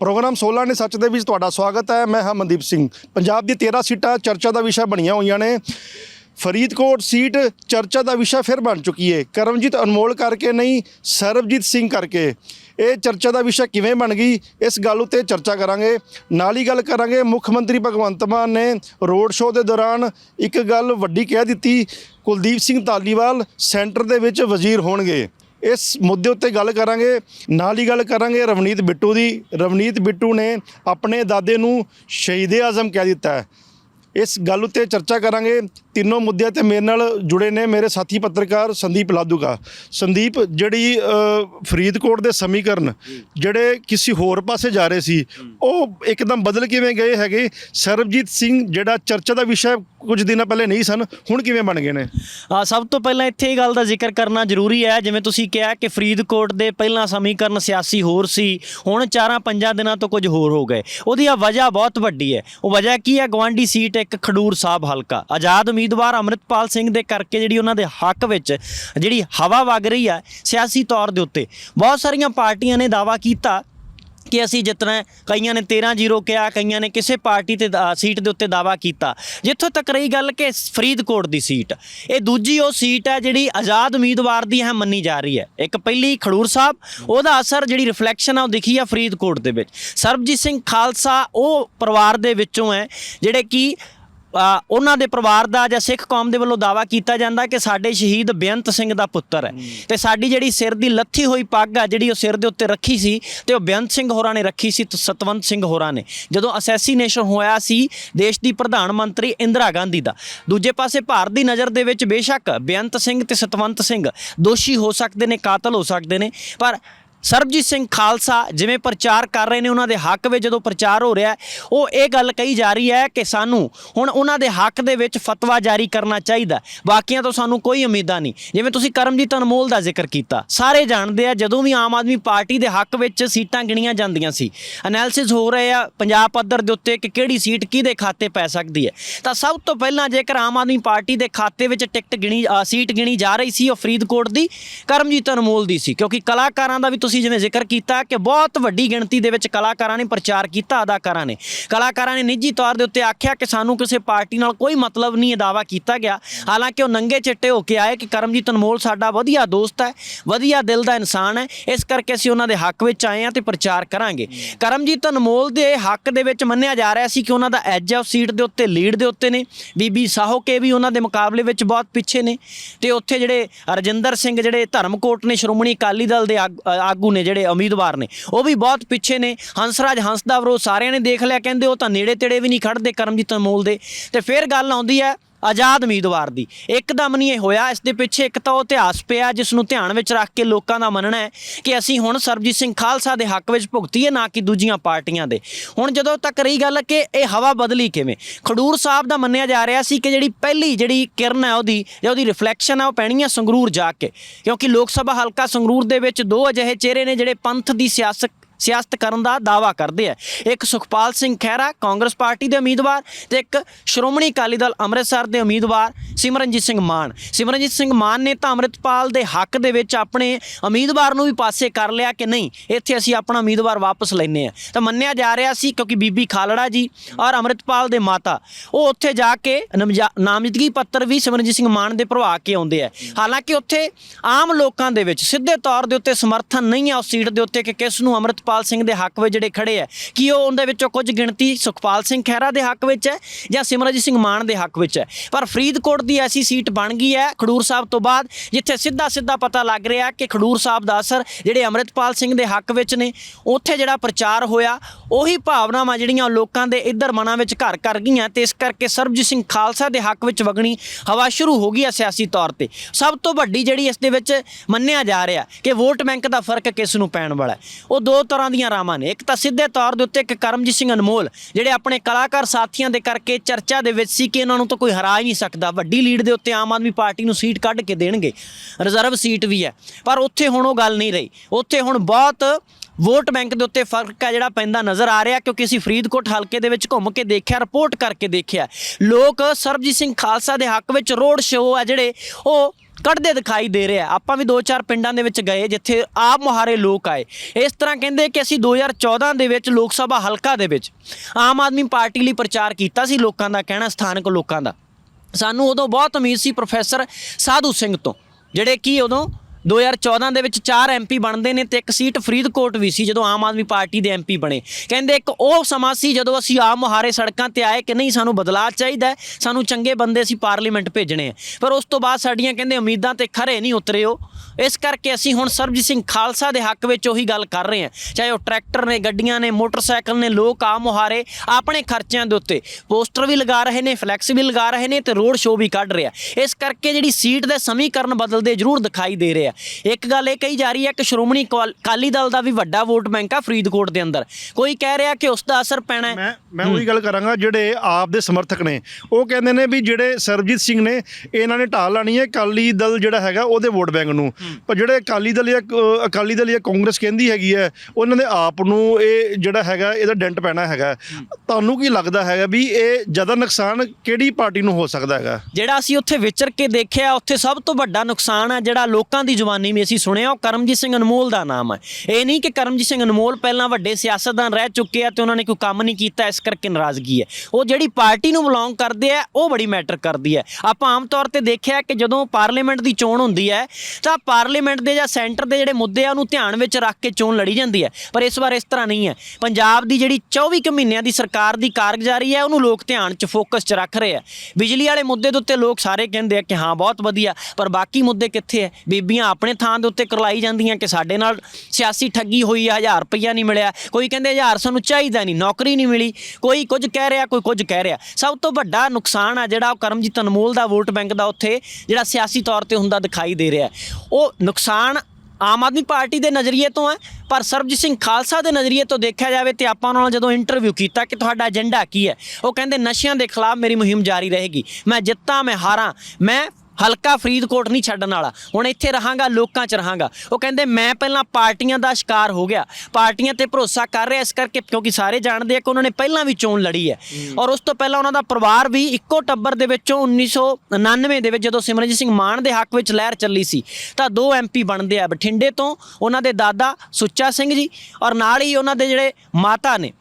Programme 16 ਨੇ ਸੱਚ ਦੇ ਵਿੱਚ ਤੁਹਾਡਾ ਸਵਾਗਤ ਹੈ। ਮੈਂ ਹਾਂ ਮਨਦੀਪ ਸਿੰਘ। ਪੰਜਾਬ ਦੀ 13 ਸੀਟਾਂ ਚਰਚਾ ਦਾ ਵਿਸ਼ਾ ਬਣੀਆਂ ਹੋਈਆਂ ਨੇ। ਫਰੀਦਕੋਟ ਸੀਟ ਚਰਚਾ ਦਾ ਵਿਸ਼ਾ ਫਿਰ ਬਣ ਚੁੱਕੀ ਹੈ ਕਰਮਜੀਤ ਅਨਮੋਲ ਕਰਕੇ ਨਹੀਂ, ਸਰਬਜੀਤ ਸਿੰਘ ਕਰਕੇ। ਇਹ ਚਰਚਾ ਦਾ ਵਿਸ਼ਾ ਕਿਵੇਂ ਬਣ ਗਈ? ਇਸ ਗੱਲ ਉੱਤੇ ਚਰਚਾ ਕਰਾਂਗੇ। ਨਾਲ ਹੀ ਗੱਲ ਕਰਾਂਗੇ, ਮੁੱਖ ਮੰਤਰੀ ਭਗਵੰਤ ਮਾਨ ਨੇ ਰੋਡ ਸ਼ੋਅ ਦੇ ਦੌਰਾਨ ਇੱਕ ਗੱਲ ਵੱਡੀ ਕਹਿ ਦਿੱਤੀ। ਕੁਲਦੀਪ ਸਿੰਘ ਧਾਲੀਵਾਲ ਸੈਂਟਰ ਦੇ ਵਿੱਚ ਵਜ਼ੀਰ ਹੋਣਗੇ। ਇਸ ਮੁੱਦੇ ਉੱਤੇ ਗੱਲ ਕਰਾਂਗੇ, ਨਾਲ ਹੀ ਗੱਲ ਕਰਾਂਗੇ ਰਵਨੀਤ ਬਿੱਟੂ ਦੀ। ਰਵਨੀਤ ਬਿੱਟੂ ਨੇ ਆਪਣੇ ਦਾਦੇ ਨੂੰ ਸ਼ਹੀਦ ਆਜ਼ਮ ਕਹਿ ਦਿੱਤਾ ਹੈ। ਇਸ ਗੱਲ ਉੱਤੇ ਚਰਚਾ ਕਰਾਂਗੇ। ਤਿੰਨੋਂ ਮੁੱਦਿਆਂ ਤੇ ਮੇਰੇ ਨਾਲ ਜੁੜੇ ਨੇ ਮੇਰੇ ਸਾਥੀ ਪੱਤਰਕਾਰ ਸੰਦੀਪ ਲਾਦੂਗਾ। ਸੰਦੀਪ, ਜਿਹੜੀ ਫਰੀਦਕੋਟ ਦੇ ਸਮੀਕਰਨ ਜਿਹੜੇ ਕਿਸੇ ਹੋਰ ਪਾਸੇ ਜਾ ਰਹੇ ਸੀ, ਉਹ ਇੱਕਦਮ ਬਦਲ ਕਿਵੇਂ ਗਏ ਹੈਗੇ? ਸਰਬਜੀਤ ਸਿੰਘ ਜਿਹੜਾ ਚਰਚਾ ਦਾ ਵਿਸ਼ਾ ਕੁਝ ਦਿਨਾਂ ਪਹਿਲੇ ਨਹੀਂ ਸਨ, ਹੁਣ ਕਿਵੇਂ ਬਣ ਗਏ ਨੇ? ਸਭ ਤੋਂ ਪਹਿਲਾਂ ਇੱਥੇ ਇਹ ਗੱਲ ਦਾ ਜ਼ਿਕਰ ਕਰਨਾ ਜ਼ਰੂਰੀ ਹੈ। ਜਿਵੇਂ ਤੁਸੀਂ ਕਿਹਾ ਕਿ ਫਰੀਦਕੋਟ ਦੇ ਪਹਿਲਾਂ ਸਮੀਕਰਨ ਸਿਆਸੀ ਹੋਰ ਸੀ, ਹੁਣ ਚਾਰਾਂ ਪੰਜਾਂ ਦਿਨਾਂ ਤੋਂ ਕੁਝ ਹੋਰ ਹੋ ਗਏ। ਉਹਦੀ ਆ ਵਜ੍ਹਾ ਬਹੁਤ ਵੱਡੀ ਹੈ। ਉਹ ਵਜ੍ਹਾ ਕੀ ਹੈ? ਗਵਾਂਡੀ ਸੀਟ ਇੱਕ ਖਡੂਰ ਸਾਹਿਬ ਹਲਕਾ। ਆਜ਼ਾਦ ਉਮੀਦਵਾਰ ਅੰਮ੍ਰਿਤਪਾਲ ਸਿੰਘ ਦੇ ਕਰਕੇ ਜਿਹੜੀ ਉਹਨਾਂ ਦੇ ਹੱਕ ਵਿੱਚ ਜਿਹੜੀ ਹਵਾ ਵਗ ਰਹੀ ਹੈ ਸਿਆਸੀ ਤੌਰ ਦੇ ਉੱਤੇ। ਬਹੁਤ ਸਾਰੀਆਂ ਪਾਰਟੀਆਂ ਨੇ ਦਾਵਾ ਕੀਤਾ ਕਿ ਅਸੀਂ ਜਿੱਤਣਾ ਹੈ। ਕਈਆਂ ਨੇ 13-0 ਕਿਹਾ, ਕਈਆਂ ਨੇ ਕਿਸੇ ਪਾਰਟੀ ਤੇ ਦਾ- ਸੀਟ ਦੇ ਉੱਤੇ ਦਾਵਾ ਕੀਤਾ ਜਿੱਥੋਂ ਤੱਕ ਰਹੀ ਗੱਲ ਕਿ ਫਰੀਦਕੋਟ ਦੀ ਸੀਟ, ਇਹ ਦੂਜੀ ਉਹ ਸੀਟ ਹੈ ਜਿਹੜੀ ਆਜ਼ਾਦ ਉਮੀਦਵਾਰ ਦੀ ਹੈ, ਮੰਨੀ ਜਾ ਰਹੀ ਹੈ ਇੱਕ ਪਹਿਲੀ ਖਡੂਰ ਸਾਹਿਬ, ਉਹਦਾ ਅਸਰ ਜਿਹੜੀ ਰਿਫਲੈਕਸ਼ਨ ਆ, ਉਹ ਦਿਖੀ ਆ ਫਰੀਦਕੋਟ ਦੇ ਵਿੱਚ ਸਰਬਜੀਤ ਸਿੰਘ ਖਾਲਸਾ ਉਹ ਪਰਿਵਾਰ ਦੇ ਵਿੱਚੋਂ ਹੈ, ਜਿਹੜੇ ਕਿ ਉਹਨਾਂ ਦੇ ਪਰਿਵਾਰ ਦਾ ਜਾਂ ਸਿੱਖ ਕੌਮ ਦੇ ਵੱਲੋਂ ਦਾਵਾ ਕੀਤਾ ਜਾਂਦਾ ਕਿ ਸਾਡੇ ਸ਼ਹੀਦ ਬੇਅੰਤ ਸਿੰਘ ਦਾ ਪੁੱਤਰ ਹੈ। ਤੇ ਸਾਡੀ ਜਿਹੜੀ ਸਿਰ ਦੀ ਲੱਥੀ ਹੋਈ ਪੱਗ ਆ ਜਿਹੜੀ ਉਹ ਸਿਰ ਦੇ ਉੱਤੇ ਰੱਖੀ ਸੀ ਤੇ ਉਹ ਬੇਅੰਤ ਸਿੰਘ ਹੋਰਾਂ ਨੇ ਰੱਖੀ ਸੀ ਤੇ ਸਤਵੰਤ ਸਿੰਘ ਹੋਰਾਂ ਨੇ। ਜਦੋਂ ਅਸੈਸੀਨੇਸ਼ਨ ਹੋਇਆ ਸੀ ਦੇਸ਼ ਦੀ ਪ੍ਰਧਾਨ ਮੰਤਰੀ ਇੰਦਰਾ ਗਾਂਧੀ ਦਾ। ਦੂਜੇ ਪਾਸੇ ਭਾਰਤ ਦੀ ਨਜ਼ਰ ਦੇ ਵਿੱਚ ਬੇਸ਼ੱਕ ਬੇਅੰਤ ਸਿੰਘ ਤੇ ਸਤਵੰਤ ਸਿੰਘ ਦੋਸ਼ੀ ਹੋ ਸਕਦੇ ਨੇ ਕਾਤਲ ਹੋ ਸਕਦੇ ਨੇ ਪਰ ਸਰਬਜੀਤ ਸਿੰਘ ਖਾਲਸਾ ਜਿਵੇਂ ਪ੍ਰਚਾਰ ਕਰ ਰਹੇ ਨੇ ਉਹਨਾਂ ਦੇ ਹੱਕ ਵਿੱਚ, ਜਦੋਂ ਪ੍ਰਚਾਰ ਹੋ ਰਿਹਾ ਉਹ ਇਹ ਗੱਲ ਕਹੀ ਜਾ ਰਹੀ ਹੈ ਕਿ ਸਾਨੂੰ ਹੁਣ ਉਹਨਾਂ ਦੇ ਹੱਕ ਦੇ ਵਿੱਚ ਫਤਵਾ ਜਾਰੀ ਕਰਨਾ ਚਾਹੀਦਾ ਬਾਕੀਆਂ ਤੋਂ ਸਾਨੂੰ ਕੋਈ ਉਮੀਦਾਂ ਨਹੀਂ। ਜਿਵੇਂ ਤੁਸੀਂ ਕਰਮਜੀਤ ਅਨਮੋਲ ਦਾ ਜ਼ਿਕਰ ਕੀਤਾ, ਸਾਰੇ ਜਾਣਦੇ ਆ ਜਦੋਂ ਵੀ ਆਮ ਆਦਮੀ ਪਾਰਟੀ ਦੇ ਹੱਕ ਵਿੱਚ ਸੀਟਾਂ ਗਿਣੀਆਂ ਜਾਂਦੀਆਂ ਸੀ ਐਨਾਲਿਸਿਸ ਹੋ ਰਹੇ ਆ ਪੰਜਾਬ ਪੱਧਰ ਦੇ ਉੱਤੇ ਕਿ ਕਿਹੜੀ ਸੀਟ ਕਿਹਦੇ ਖਾਤੇ ਪੈ ਸਕਦੀ ਹੈ। ਤਾਂ ਸਭ ਤੋਂ ਪਹਿਲਾਂ ਜੇਕਰ ਆਮ ਆਦਮੀ ਪਾਰਟੀ ਦੇ ਖਾਤੇ ਵਿੱਚ ਟਿਕਟ ਗਿਣੀ ਸੀਟ ਗਿਣੀ ਜਾ ਰਹੀ ਸੀ ਉਹ ਫਰੀਦਕੋਟ ਦੀ, ਕਰਮਜੀਤ ਅਨਮੋਲ ਦੀ ਸੀ, ਕਿਉਂਕਿ ਕਲਾਕਾਰਾਂ ਦਾ ਵੀ ਤੁਸੀਂ ਜਿਵੇਂ ਜ਼ਿਕਰ ਕੀਤਾ ਕਿ ਬਹੁਤ ਵੱਡੀ ਗਿਣਤੀ ਦੇ ਵਿੱਚ ਕਲਾਕਾਰਾਂ ਨੇ ਪ੍ਰਚਾਰ ਕੀਤਾ ਅਦਾਕਾਰਾਂ ਨੇ। ਕਲਾਕਾਰਾਂ ਨੇ ਨਿੱਜੀ ਤੌਰ ਦੇ ਉੱਤੇ ਆਖਿਆ ਕਿ ਸਾਨੂੰ ਕਿਸੇ ਪਾਰਟੀ ਨਾਲ ਕੋਈ ਮਤਲਬ ਨਹੀਂ ਇਹ ਦਾਵਾ ਕੀਤਾ ਗਿਆ। ਹਾਲਾਂਕਿ ਉਹ ਨੰਗੇ ਚਿੱਟੇ ਹੋ ਕੇ ਆਏ ਕਿ ਕਰਮਜੀਤ ਅਨਮੋਲ ਸਾਡਾ ਵਧੀਆ ਦੋਸਤ ਹੈ ਵਧੀਆ ਦਿਲ ਦਾ ਇਨਸਾਨ ਹੈ ਇਸ ਕਰਕੇ ਅਸੀਂ ਉਹਨਾਂ ਦੇ ਹੱਕ ਵਿੱਚ ਆਏ ਹਾਂ ਤੇ ਪ੍ਰਚਾਰ ਕਰਾਂਗੇ। ਕਰਮਜੀਤ ਅਨਮੋਲ ਦੇ ਹੱਕ ਦੇ ਵਿੱਚ ਮੰਨਿਆ ਜਾ ਰਿਹਾ ਸੀ ਕਿ ਉਹਨਾਂ ਦਾ ਐਜ ਹੈ ਸੀਟ ਦੇ ਉੱਤੇ ਲੀਡ ਦੇ ਉੱਤੇ ਨੇ। ਬੀਬੀ ਸਾਹੋ ਕੇ ਵੀ ਉਹਨਾਂ ਦੇ ਮੁਕਾਬਲੇ ਵਿੱਚ ਬਹੁਤ ਪਿੱਛੇ ਨੇ। ਤੇ ਉੱਥੇ ਜਿਹੜੇ ਰਜਿੰਦਰ ਸਿੰਘ ਜਿਹੜੇ ਧਰਮਕੋਟ ਨੇ ਸ਼੍ਰੋਮਣੀ ਅਕਾਲੀ ਦਲ ਦੇ ਆਗ- ਅ, ਆਗੂ ਨੇ ਜਿਹੜੇ ਉਮੀਦਵਾਰ ਨੇ, ਉਹ ਵੀ ਬਹੁਤ ਪਿੱਛੇ ਨੇ। ਹੰਸਰਾਜ ਹੰਸ ਦਾ ਵਿਰੋਧ ਸਾਰਿਆਂ ਨੇ ਦੇਖ ਲਿਆ, ਕਹਿੰਦੇ ਉਹ ਤਾਂ ਨੇੜੇ ਤੇੜੇ ਵੀ ਨਹੀਂ ਖੜਦੇ ਕਰਮਜੀਤ ਅਨਮੋਲ ਦੇ। ਤੇ ਫਿਰ ਗੱਲ ਆਉਂਦੀ ਹੈ ਆਜ਼ਾਦ ਉਮੀਦਵਾਰ ਦੀ। ਇੱਕਦਮ ਨਹੀਂ ਇਹ ਹੋਇਆ। ਇਸ ਦੇ ਪਿੱਛੇ ਇੱਕ ਤਾਂ ਉਹ ਇਤਿਹਾਸ ਪਿਆ ਜਿਸ ਨੂੰ ਧਿਆਨ ਵਿੱਚ ਰੱਖ ਕੇ ਲੋਕਾਂ ਦਾ ਮੰਨਣਾ ਹੈ ਕਿ ਅਸੀਂ ਹੁਣ ਸਰਬਜੀਤ ਸਿੰਘ ਖਾਲਸਾ ਦੇ ਹੱਕ ਵਿੱਚ ਭੁਗਤੀਏ ਨਾ ਕਿ ਦੂਜੀਆਂ ਪਾਰਟੀਆਂ ਦੇ। ਹੁਣ ਜਦੋਂ ਤੱਕ ਰਹੀ ਗੱਲ ਕਿ ਇਹ ਹਵਾ ਬਦਲੀ ਕਿਵੇਂ? ਖਡੂਰ ਸਾਹਿਬ ਦਾ ਮੰਨਿਆ ਜਾ ਰਿਹਾ ਸੀ ਕਿ ਜਿਹੜੀ ਪਹਿਲੀ ਜਿਹੜੀ ਕਿਰਨ ਹੈ ਉਹਦੀ, ਜਾਂ ਉਹਦੀ ਰਿਫਲੈਕਸ਼ਨ ਹੈ ਉਹ ਪੈਣੀ ਹੈ ਸੰਗਰੂਰ ਜਾ ਕੇ। ਕਿਉਂਕਿ ਲੋਕ ਸਭਾ ਹਲਕਾ ਸੰਗਰੂਰ ਦੇ ਵਿੱਚ ਦੋ ਅਜਿਹੇ ਚਿਹਰੇ ਨੇ ਜਿਹੜੇ ਪੰਥ ਦੀ ਸਿਆਸਤ ਸਿਆਸਤ ਕਰਨ ਦਾ ਦਾਵਾ ਕਰਦੇ ਆ। ਇੱਕ ਸੁਖਪਾਲ ਸਿੰਘ ਖਹਿਰਾ, ਕਾਂਗਰਸ ਪਾਰਟੀ ਦੇ ਉਮੀਦਵਾਰ ਤੇ ਇੱਕ ਸ਼੍ਰੋਮਣੀ ਅਕਾਲੀ ਦਲ ਅੰਮ੍ਰਿਤਸਰ ਦੇ ਉਮੀਦਵਾਰ ਸਿਮਰਨਜੀਤ ਸਿੰਘ ਮਾਨ। ਸਿਮਰਨਜੀਤ ਸਿੰਘ ਮਾਨ ਨੇ ਤਾਂ ਅੰਮ੍ਰਿਤਪਾਲ ਦੇ ਹੱਕ ਦੇ ਵਿੱਚ ਆਪਣੇ ਉਮੀਦਵਾਰ ਨੂੰ ਵੀ ਪਾਸੇ ਕਰ ਲਿਆ ਕਿ ਨਹੀਂ? ਇੱਥੇ ਅਸੀਂ ਆਪਣਾ ਉਮੀਦਵਾਰ ਵਾਪਸ ਲੈਨੇ ਆ। ਤਾਂ ਮੰਨਿਆ ਜਾ ਰਿਹਾ ਸੀ ਕਿਉਂਕਿ ਬੀਬੀ ਖਾਲੜਾ ਜੀ ਔਰ ਅੰਮ੍ਰਿਤਪਾਲ ਦੇ ਮਾਤਾ, ਉਹ ਉੱਥੇ ਜਾ ਕੇ ਨਮਜਾ- ਨਾਮਜ਼ਦਗੀ ਪੱਤਰ ਵੀ ਸਿਮਰਨਜੀਤ ਸਿੰਘ ਮਾਨ ਦੇ ਭਰਵਾ ਕੇ ਆਉਂਦੇ ਆ। ਹਾਲਾਂਕਿ ਉੱਥੇ ਆਮ ਲੋਕਾਂ ਦੇ ਵਿੱਚ ਸਿੱਧੇ ਤੌਰ ਦੇ ਉੱਤੇ ਸਮਰਥਨ ਨਹੀਂ ਆ ਉਸ ਸੀਟ ਦੇ ਉੱਤੇ ਕਿ ਕਿਸ ਨੂੰ ਅੰਮ੍ਰਿਤ ਅੰਮ੍ਰਿਤਪਾਲ ਸਿੰਘ ਦੇ ਹੱਕ ਵਿੱਚ ਜਿਹੜੇ ਖੜੇ ਆ, ਕੀ ਉਹ ਉਹਦੇ ਵਿੱਚੋਂ ਕੁਝ ਗਿਣਤੀ ਸੁਖਪਾਲ ਸਿੰਘ ਖਹਿਰਾ ਦੇ ਹੱਕ ਵਿੱਚ ਹੈ ਜਾਂ ਸਿਮਰਜੀਤ ਸਿੰਘ ਮਾਨ ਦੇ ਹੱਕ ਵਿੱਚ ਹੈ? ਪਰ ਫਰੀਦਕੋਟ ਦੀ ਐਸੀ ਸੀਟ ਬਣ ਗਈ ਹੈ ਖਡੂਰ ਸਾਹਿਬ ਤੋਂ ਬਾਅਦ, ਜਿੱਥੇ ਸਿੱਧਾ ਸਿੱਧਾ ਪਤਾ ਲੱਗ ਰਿਹਾ ਕਿ ਖਡੂਰ ਸਾਹਿਬ ਦਾ ਅਸਰ ਜਿਹੜੇ ਅੰਮ੍ਰਿਤਪਾਲ ਸਿੰਘ ਦੇ ਹੱਕ ਵਿੱਚ ਨੇ, ਉੱਥੇ ਜਿਹੜਾ ਪ੍ਰਚਾਰ ਹੋਇਆ, ਉਹੀ ਭਾਵਨਾਵਾਂ ਜਿਹੜੀਆਂ ਲੋਕਾਂ ਦੇ ਇੱਧਰ ਮਨਾਂ ਵਿੱਚ ਘਰ ਕਰ ਗਈਆਂ ਤੇ ਇਸ ਕਰਕੇ ਸਰਬਜੀਤ ਸਿੰਘ ਖਾਲਸਾ ਦੇ ਹੱਕ ਵਿੱਚ ਵਗਣੀ ਹਵਾ ਸ਼ੁਰੂ ਹੋ ਗਈ ਹੈ ਸਿਆਸੀ ਤੌਰ ਤੇ। ਸਭ ਤੋਂ ਵੱਡੀ ਜਿਹੜੀ ਇਸ ਦੇ ਵਿੱਚ ਮੰਨਿਆ ਜਾ ਰਿਹਾ ਕਿ ਵੋਟ ਬੈਂਕ ਦਾ ਫ਼ਰਕ ਕਿਸ ਨੂੰ ਪੈਣ ਵਾਲਾ ਉਹ ਦੋ ਤਰ੍ਹਾਂ ਦੀਆਂ ਰਾਵਾਂ ਨੇ। ਇੱਕ ਤਾਂ ਸਿੱਧੇ ਤੌਰ ਦੇ ਉੱਤੇ ਇੱਕ ਕਰਮਜੀਤ ਸਿੰਘ ਅਨਮੋਲ, ਜਿਹੜੇ ਆਪਣੇ ਕਲਾਕਾਰ ਸਾਥੀਆਂ ਦੇ ਕਰਕੇ ਚਰਚਾ ਦੇ ਵਿੱਚ ਸੀ ਕਿ ਇਹਨਾਂ ਨੂੰ ਤਾਂ ਕੋਈ ਹਰਾ ਹੀ ਨਹੀਂ ਸਕਦਾ। ਵੱਡੀ ਲੀਡ ਦੇ ਉੱਤੇ ਆਮ ਆਦਮੀ ਪਾਰਟੀ ਨੂੰ ਸੀਟ ਕੱਢ ਕੇ ਦੇਣਗੇ। ਰਿਜ਼ਰਵ ਸੀਟ ਵੀ ਹੈ। ਪਰ ਉੱਥੇ ਹੁਣ ਉਹ ਗੱਲ ਨਹੀਂ ਰਹੀ। ਉੱਥੇ ਹੁਣ ਬਹੁਤ ਵੋਟ ਬੈਂਕ ਦੇ ਉੱਤੇ ਫ਼ਰਕ ਹੈ ਜਿਹੜਾ ਪੈਂਦਾ ਨਜ਼ਰ ਆ ਰਿਹਾ, ਕਿਉਂਕਿ ਅਸੀਂ ਫਰੀਦਕੋਟ ਹਲਕੇ ਦੇ ਵਿੱਚ ਘੁੰਮ ਕੇ ਦੇਖਿਆ, ਰਿਪੋਰਟ ਕਰਕੇ ਦੇਖਿਆ। ਲੋਕ ਸਰਬਜੀਤ ਸਿੰਘ ਖਾਲਸਾ ਦੇ ਹੱਕ ਵਿੱਚ ਰੋਡ ਸ਼ੋਅ ਆ ਜਿਹੜੇ, ਉਹ ਕੱਢਦੇ ਦਿਖਾਈ ਦੇ ਰਿਹਾ। ਆਪਾਂ ਵੀ ਦੋ ਚਾਰ ਪਿੰਡਾਂ ਦੇ ਵਿੱਚ ਗਏ, ਜਿੱਥੇ ਆਪ ਮੁਹਾਰੇ ਲੋਕ ਆਏ। ਇਸ ਤਰ੍ਹਾਂ ਕਹਿੰਦੇ ਕਿ ਅਸੀਂ 2014 ਦੇ ਵਿੱਚ ਲੋਕ ਸਭਾ ਹਲਕਾ ਦੇ ਵਿੱਚ ਆਮ ਆਦਮੀ ਪਾਰਟੀ ਲਈ ਪ੍ਰਚਾਰ ਕੀਤਾ ਸੀ ਲੋਕਾਂ ਦਾ ਕਹਿਣਾ, ਸਥਾਨਕ ਲੋਕਾਂ ਦਾ। ਸਾਨੂੰ ਉਦੋਂ ਬਹੁਤ ਉਮੀਦ ਸੀ ਪ੍ਰੋਫੈਸਰ ਸਾਧੂ ਸਿੰਘ ਤੋਂ, ਜਿਹੜੇ ਕੀ ਉਦੋਂ 2014 ਦੇ ਵਿੱਚ 4 ਐਮਪੀ ਬਣਦੇ ਨੇ ਤੇ ਇੱਕ ਸੀਟ ਫਰੀਦਕੋਟ ਵੀ ਸੀ, ਜਦੋਂ ਆਮ ਆਦਮੀ ਪਾਰਟੀ ਦੇ ਐਮਪੀ ਬਣੇ। ਕਹਿੰਦੇ ਇੱਕ ਉਹ ਸਮਾਂ ਸੀ ਜਦੋਂ ਅਸੀਂ ਆਮ ਮੁਹਾਰੇ ਸੜਕਾਂ ਤੇ ਆਏ ਕਿ ਨਹੀਂ, ਸਾਨੂੰ ਬਦਲਾਅ ਚਾਹੀਦਾ ਸਾਨੂੰ ਚੰਗੇ ਬੰਦੇ ਅਸੀਂ ਪਾਰਲੀਮੈਂਟ ਭੇਜਣੇ ਆ ਪਰ ਉਸ ਤੋਂ ਬਾਅਦ ਸਾਡੀਆਂ ਕਹਿੰਦੇ ਉਮੀਦਾਂ ਤੇ ਖਰੇ ਨਹੀਂ ਉਤਰੇ ਉਹ ਇਸ ਕਰਕੇ ਅਸੀਂ ਹੁਣ ਸਰਬਜੀਤ ਸਿੰਘ ਖਾਲਸਾ ਦੇ ਹੱਕ ਵਿੱਚ ਉਹੀ ਗੱਲ ਕਰ ਰਹੇ ਹਾਂ। ਚਾਹੇ ਉਹ ਟਰੈਕਟਰ ਨੇ, ਗੱਡੀਆਂ ਨੇ, ਮੋਟਰਸਾਈਕਲ ਨੇ, ਲੋਕ ਆਮ ਮੁਹਾਰੇ ਆਪਣੇ ਖਰਚਿਆਂ ਦੇ ਉੱਤੇ ਪੋਸਟਰ ਵੀ ਲਗਾ ਰਹੇ ਨੇ, ਫਲੈਕਸ ਵੀ ਲਗਾ ਰਹੇ ਨੇ ਤੇ ਰੋਡ ਸ਼ੋਅ ਵੀ ਕੱਢ ਰਿਹਾ ਇਸ ਕਰਕੇ ਜਿਹੜੀ ਸੀਟ ਦੇ ਸਮੀਕਰਨ ਬਦਲਦੇ ਜ਼ਰੂਰ ਦਿਖਾਈ ਦੇ ਰਿਹਾ ਇੱਕ ਗੱਲ ਇਹ ਕਹੀ ਜਾ ਰਹੀ ਹੈ ਕਿ ਸ਼੍ਰੋਮਣੀ ਅਕਾਲ- ਦਲ ਦਾ ਵੀ ਵੱਡਾ ਵੋਟ ਬੈਂਕ ਆ ਫਰੀਦਕੋਟ ਦੇ ਅੰਦਰ। ਕੋਈ ਕਹਿ ਰਿਹਾ ਕਿ ਉਸ ਦਾ ਅਸਰ ਪੈਣਾ ਮੈਂ ਮੈਂ ਉਹੀ ਗੱਲ ਕਰਾਂਗਾ ਜਿਹੜੇ ਆਪ ਦੇ ਸਮਰਥਕ ਨੇ। ਉਹ ਕਹਿੰਦੇ ਨੇ ਵੀ ਜਿਹੜੇ ਸਰਬਜੀਤ ਸਿੰਘ ਨੇ ਇਹਨਾਂ ਨੇ ਢਾਲ ਲਾਣੀ ਹੈ ਅਕਾਲੀ ਦਲ ਜਿਹੜਾ ਹੈਗਾ ਉਹਦੇ ਵੋਟ ਬੈਂਕ ਨੂੰ। ਪਰ ਜਿਹੜੇ ਅਕਾਲੀ ਦਲ ਜਾਂ ਅਕਾਲੀ ਦਲ ਜਾਂ ਕਾਂਗਰਸ ਕਹਿੰਦੀ ਹੈਗੀ ਹੈ ਉਹਨਾਂ ਦੇ ਆਪ ਨੂੰ ਇਹ ਜਿਹੜਾ ਹੈਗਾ ਇਹਦਾ ਡੈਂਟ ਪੈਣਾ ਹੈਗਾ। ਤੁਹਾਨੂੰ ਕੀ ਲੱਗਦਾ ਹੈਗਾ ਵੀ ਇਹ ਜ਼ਿਆਦਾ ਨੁਕਸਾਨ ਕਿਹੜੀ ਪਾਰਟੀ ਨੂੰ ਹੋ ਸਕਦਾ ਹੈਗਾ? ਜਿਹੜਾ ਅਸੀਂ ਉੱਥੇ ਵਿਚਰ ਕੇ ਦੇਖਿਆ ਉੱਥੇ ਸਭ ਤੋਂ ਵੱਡਾ ਨੁਕਸਾਨ ਹੈ ਜਿਹੜਾ ਲੋਕਾਂ ਦੀ ਜ਼ੁਬਾਨੀ ਵੀ ਅਸੀਂ ਸੁਣਿਆ, ਉਹ ਕਰਮਜੀਤ ਸਿੰਘ ਅਨਮੋਲ ਦਾ ਨਾਮ ਹੈ। ਇਹ ਨਹੀਂ ਕਿ ਕਰਮਜੀਤ ਸਿੰਘ ਅਨਮੋਲ ਪਹਿਲਾਂ ਵੱਡੇ ਸਿਆਸਤਦਾਨ ਰਹਿ ਚੁੱਕੇ ਆ ਤੇ ਉਹਨਾਂ ਨੇ ਕੋਈ ਕੰਮ ਨਹੀਂ ਕੀਤਾ, ਇਸ ਕਰਕੇ ਨਾਰਾਜ਼ਗੀ ਹੈ। ਉਹ ਜਿਹੜੀ ਪਾਰਟੀ ਨੂੰ ਬਿਲੋਂਗ ਕਰਦੇ ਆ, ਉਹ ਬੜੀ ਮੈਟਰ ਕਰਦੀ ਹੈ। ਆਪਾਂ ਆਮ ਤੌਰ ਤੇ ਦੇਖਿਆ ਕਿ ਜਦੋਂ ਪਾਰਲੀਮੈਂਟ ਦੀ ਚੋਣ ਹੁੰਦੀ ਹੈ, ਤਾਂ ਪਾਰਲੀਮੈਂਟ ਦੇ ਜਾਂ ਸੈਂਟਰ ਦੇ ਜਿਹੜੇ ਮੁੱਦੇ ਆ, ਉਹਨੂੰ ਧਿਆਨ ਵਿੱਚ ਰੱਖ ਕੇ ਚੋਣ ਲੜੀ ਜਾਂਦੀ ਹੈ। ਪਰ ਇਸ ਵਾਰ ਇਸ ਤਰ੍ਹਾਂ ਨਹੀਂ ਹੈ। ਪੰਜਾਬ ਦੀ ਜਿਹੜੀ 24 ਕੁ ਮਹੀਨਿਆਂ ਦੀ ਸਰਕਾਰ ਦੀ ਕਾਰਗੁਜ਼ਾਰੀ ਹੈ, ਉਹਨੂੰ ਲੋਕ ਧਿਆਨ 'ਚ ਫੋਕਸ 'ਚ ਰੱਖ ਰਹੇ ਆ। ਬਿਜਲੀ ਵਾਲੇ ਮੁੱਦੇ ਦੇ ਉੱਤੇ ਲੋਕ ਸਾਰੇ ਕਹਿੰਦੇ ਆ ਕਿ ਹਾਂ, ਬਹੁਤ ਵਧੀਆ, ਪਰ ਬਾਕੀ ਮੁੱਦੇ ਕਿੱਥੇ ਹੈ? ਬੀਬੀਆਂ ਆਪਣੇ ਥਾਂ ਦੇ ਉੱਤੇ ਕਰਵਾਈ ਜਾਂਦੀਆਂ ਕਿ ਸਾਡੇ ਨਾਲ ਸਿਆਸੀ ਠੱਗੀ ਹੋਈ ਆ 1000 ਰੁਪਈਆ ਨਹੀਂ ਮਿਲਿਆ। ਕੋਈ ਕਹਿੰਦੇ 1000 ਸਾਨੂੰ ਚਾਹੀਦਾ ਨਹੀਂ, ਨੌਕਰੀ ਨਹੀਂ ਮਿਲੀ। ਕੋਈ ਕੁਝ ਕਹਿ ਰਿਹਾ, ਕੋਈ ਕੁਝ ਕਹਿ ਰਿਹਾ। ਸਭ ਤੋਂ ਵੱਡਾ ਨੁਕਸਾਨ ਆ ਜਿਹੜਾ ਉਹ ਕਰਮਜੀਤ ਅਨਮੋਲ ਦਾ ਵੋਟ ਬੈਂਕ ਦਾ ਉੱਥੇ ਜਿਹੜਾ ਸਿਆਸੀ ਤੌਰ ਤੇ ਹੁੰਦਾ ਦਿਖਾਈ ਦੇ ਰਿਹਾ। ਉਹ ਨੁਕਸਾਨ ਆਮ ਆਦਮੀ ਪਾਰਟੀ ਦੇ ਨਜ਼ਰੀਏ ਤੋਂ ਹੈ ਪਰ ਸਰਬਜੀਤ ਸਿੰਘ ਖਾਲਸਾ ਦੇ ਨਜ਼ਰੀਏ ਤੋਂ ਦੇਖਿਆ ਜਾਵੇ ਤੇ ਆਪਾਂ ਉਹਨਾਂ ਨਾਲ ਜਦੋਂ ਇੰਟਰਵਿਊ ਕੀਤਾ ਕਿ ਤੁਹਾਡਾ ਏਜੰਡਾ ਕੀ ਹੈ, ਉਹ ਕਹਿੰਦੇ ਨਸ਼ਿਆਂ ਦੇ ਖਿਲਾਫ ਮੇਰੀ ਮੁਹਿੰਮ ਜਾਰੀ ਰਹੇਗੀ। ਮੈਂ ਜਿੱਤਾਂ, ਮੈਂ ਹਾਰਾਂ, ਮੈਂ ਹਲਕਾ ਫਰੀਦਕੋਟ ਨਹੀਂ ਛੱਡਣ ਵਾਲਾ। ਹੁਣ ਇੱਥੇ ਰਹਾਂਗਾ ਲੋਕਾਂ 'ਚ ਰਹਾਂਗਾ। ਉਹ ਕਹਿੰਦੇ ਮੈਂ ਪਹਿਲਾਂ ਪਾਰਟੀਆਂ ਦਾ ਸ਼ਿਕਾਰ ਹੋ ਗਿਆ। ਪਾਰਟੀਆਂ ਤੇ ਭਰੋਸਾ ਕਰ ਰਿਹਾ ਇਸ ਕਰਕੇ ਕਿਉਂਕਿ ਸਾਰੇ ਜਾਣਦੇ ਆ ਕਿ ਉਹਨਾਂ ਨੇ ਪਹਿਲਾਂ ਵੀ ਚੋਣ ਲੜੀ ਹੈ। ਔਰ ਉਸ ਤੋਂ ਪਹਿਲਾਂ ਉਹਨਾਂ ਦਾ ਪਰਿਵਾਰ ਵੀ ਇੱਕੋ ਟੱਬਰ ਦੇ ਵਿੱਚੋਂ 1999 ਦੇ ਵਿੱਚ ਜਦੋਂ ਸਿਮਰਨਜੀਤ ਸਿੰਘ ਮਾਨ ਦੇ ਹੱਕ ਵਿੱਚ ਲਹਿਰ ਚੱਲੀ ਸੀ ਤਾਂ ਦੋ ਐਮਪੀ ਬਣਦੇ ਆ ਬਠਿੰਡੇ ਤੋਂ ਉਹਨਾਂ ਦੇ ਦਾਦਾ ਸੁੱਚਾ ਸਿੰਘ ਜੀ ਔਰ ਨਾਲ ਹੀ ਉਹਨਾਂ ਦੇ ਜਿਹੜੇ ਮਾਤਾ ਨੇ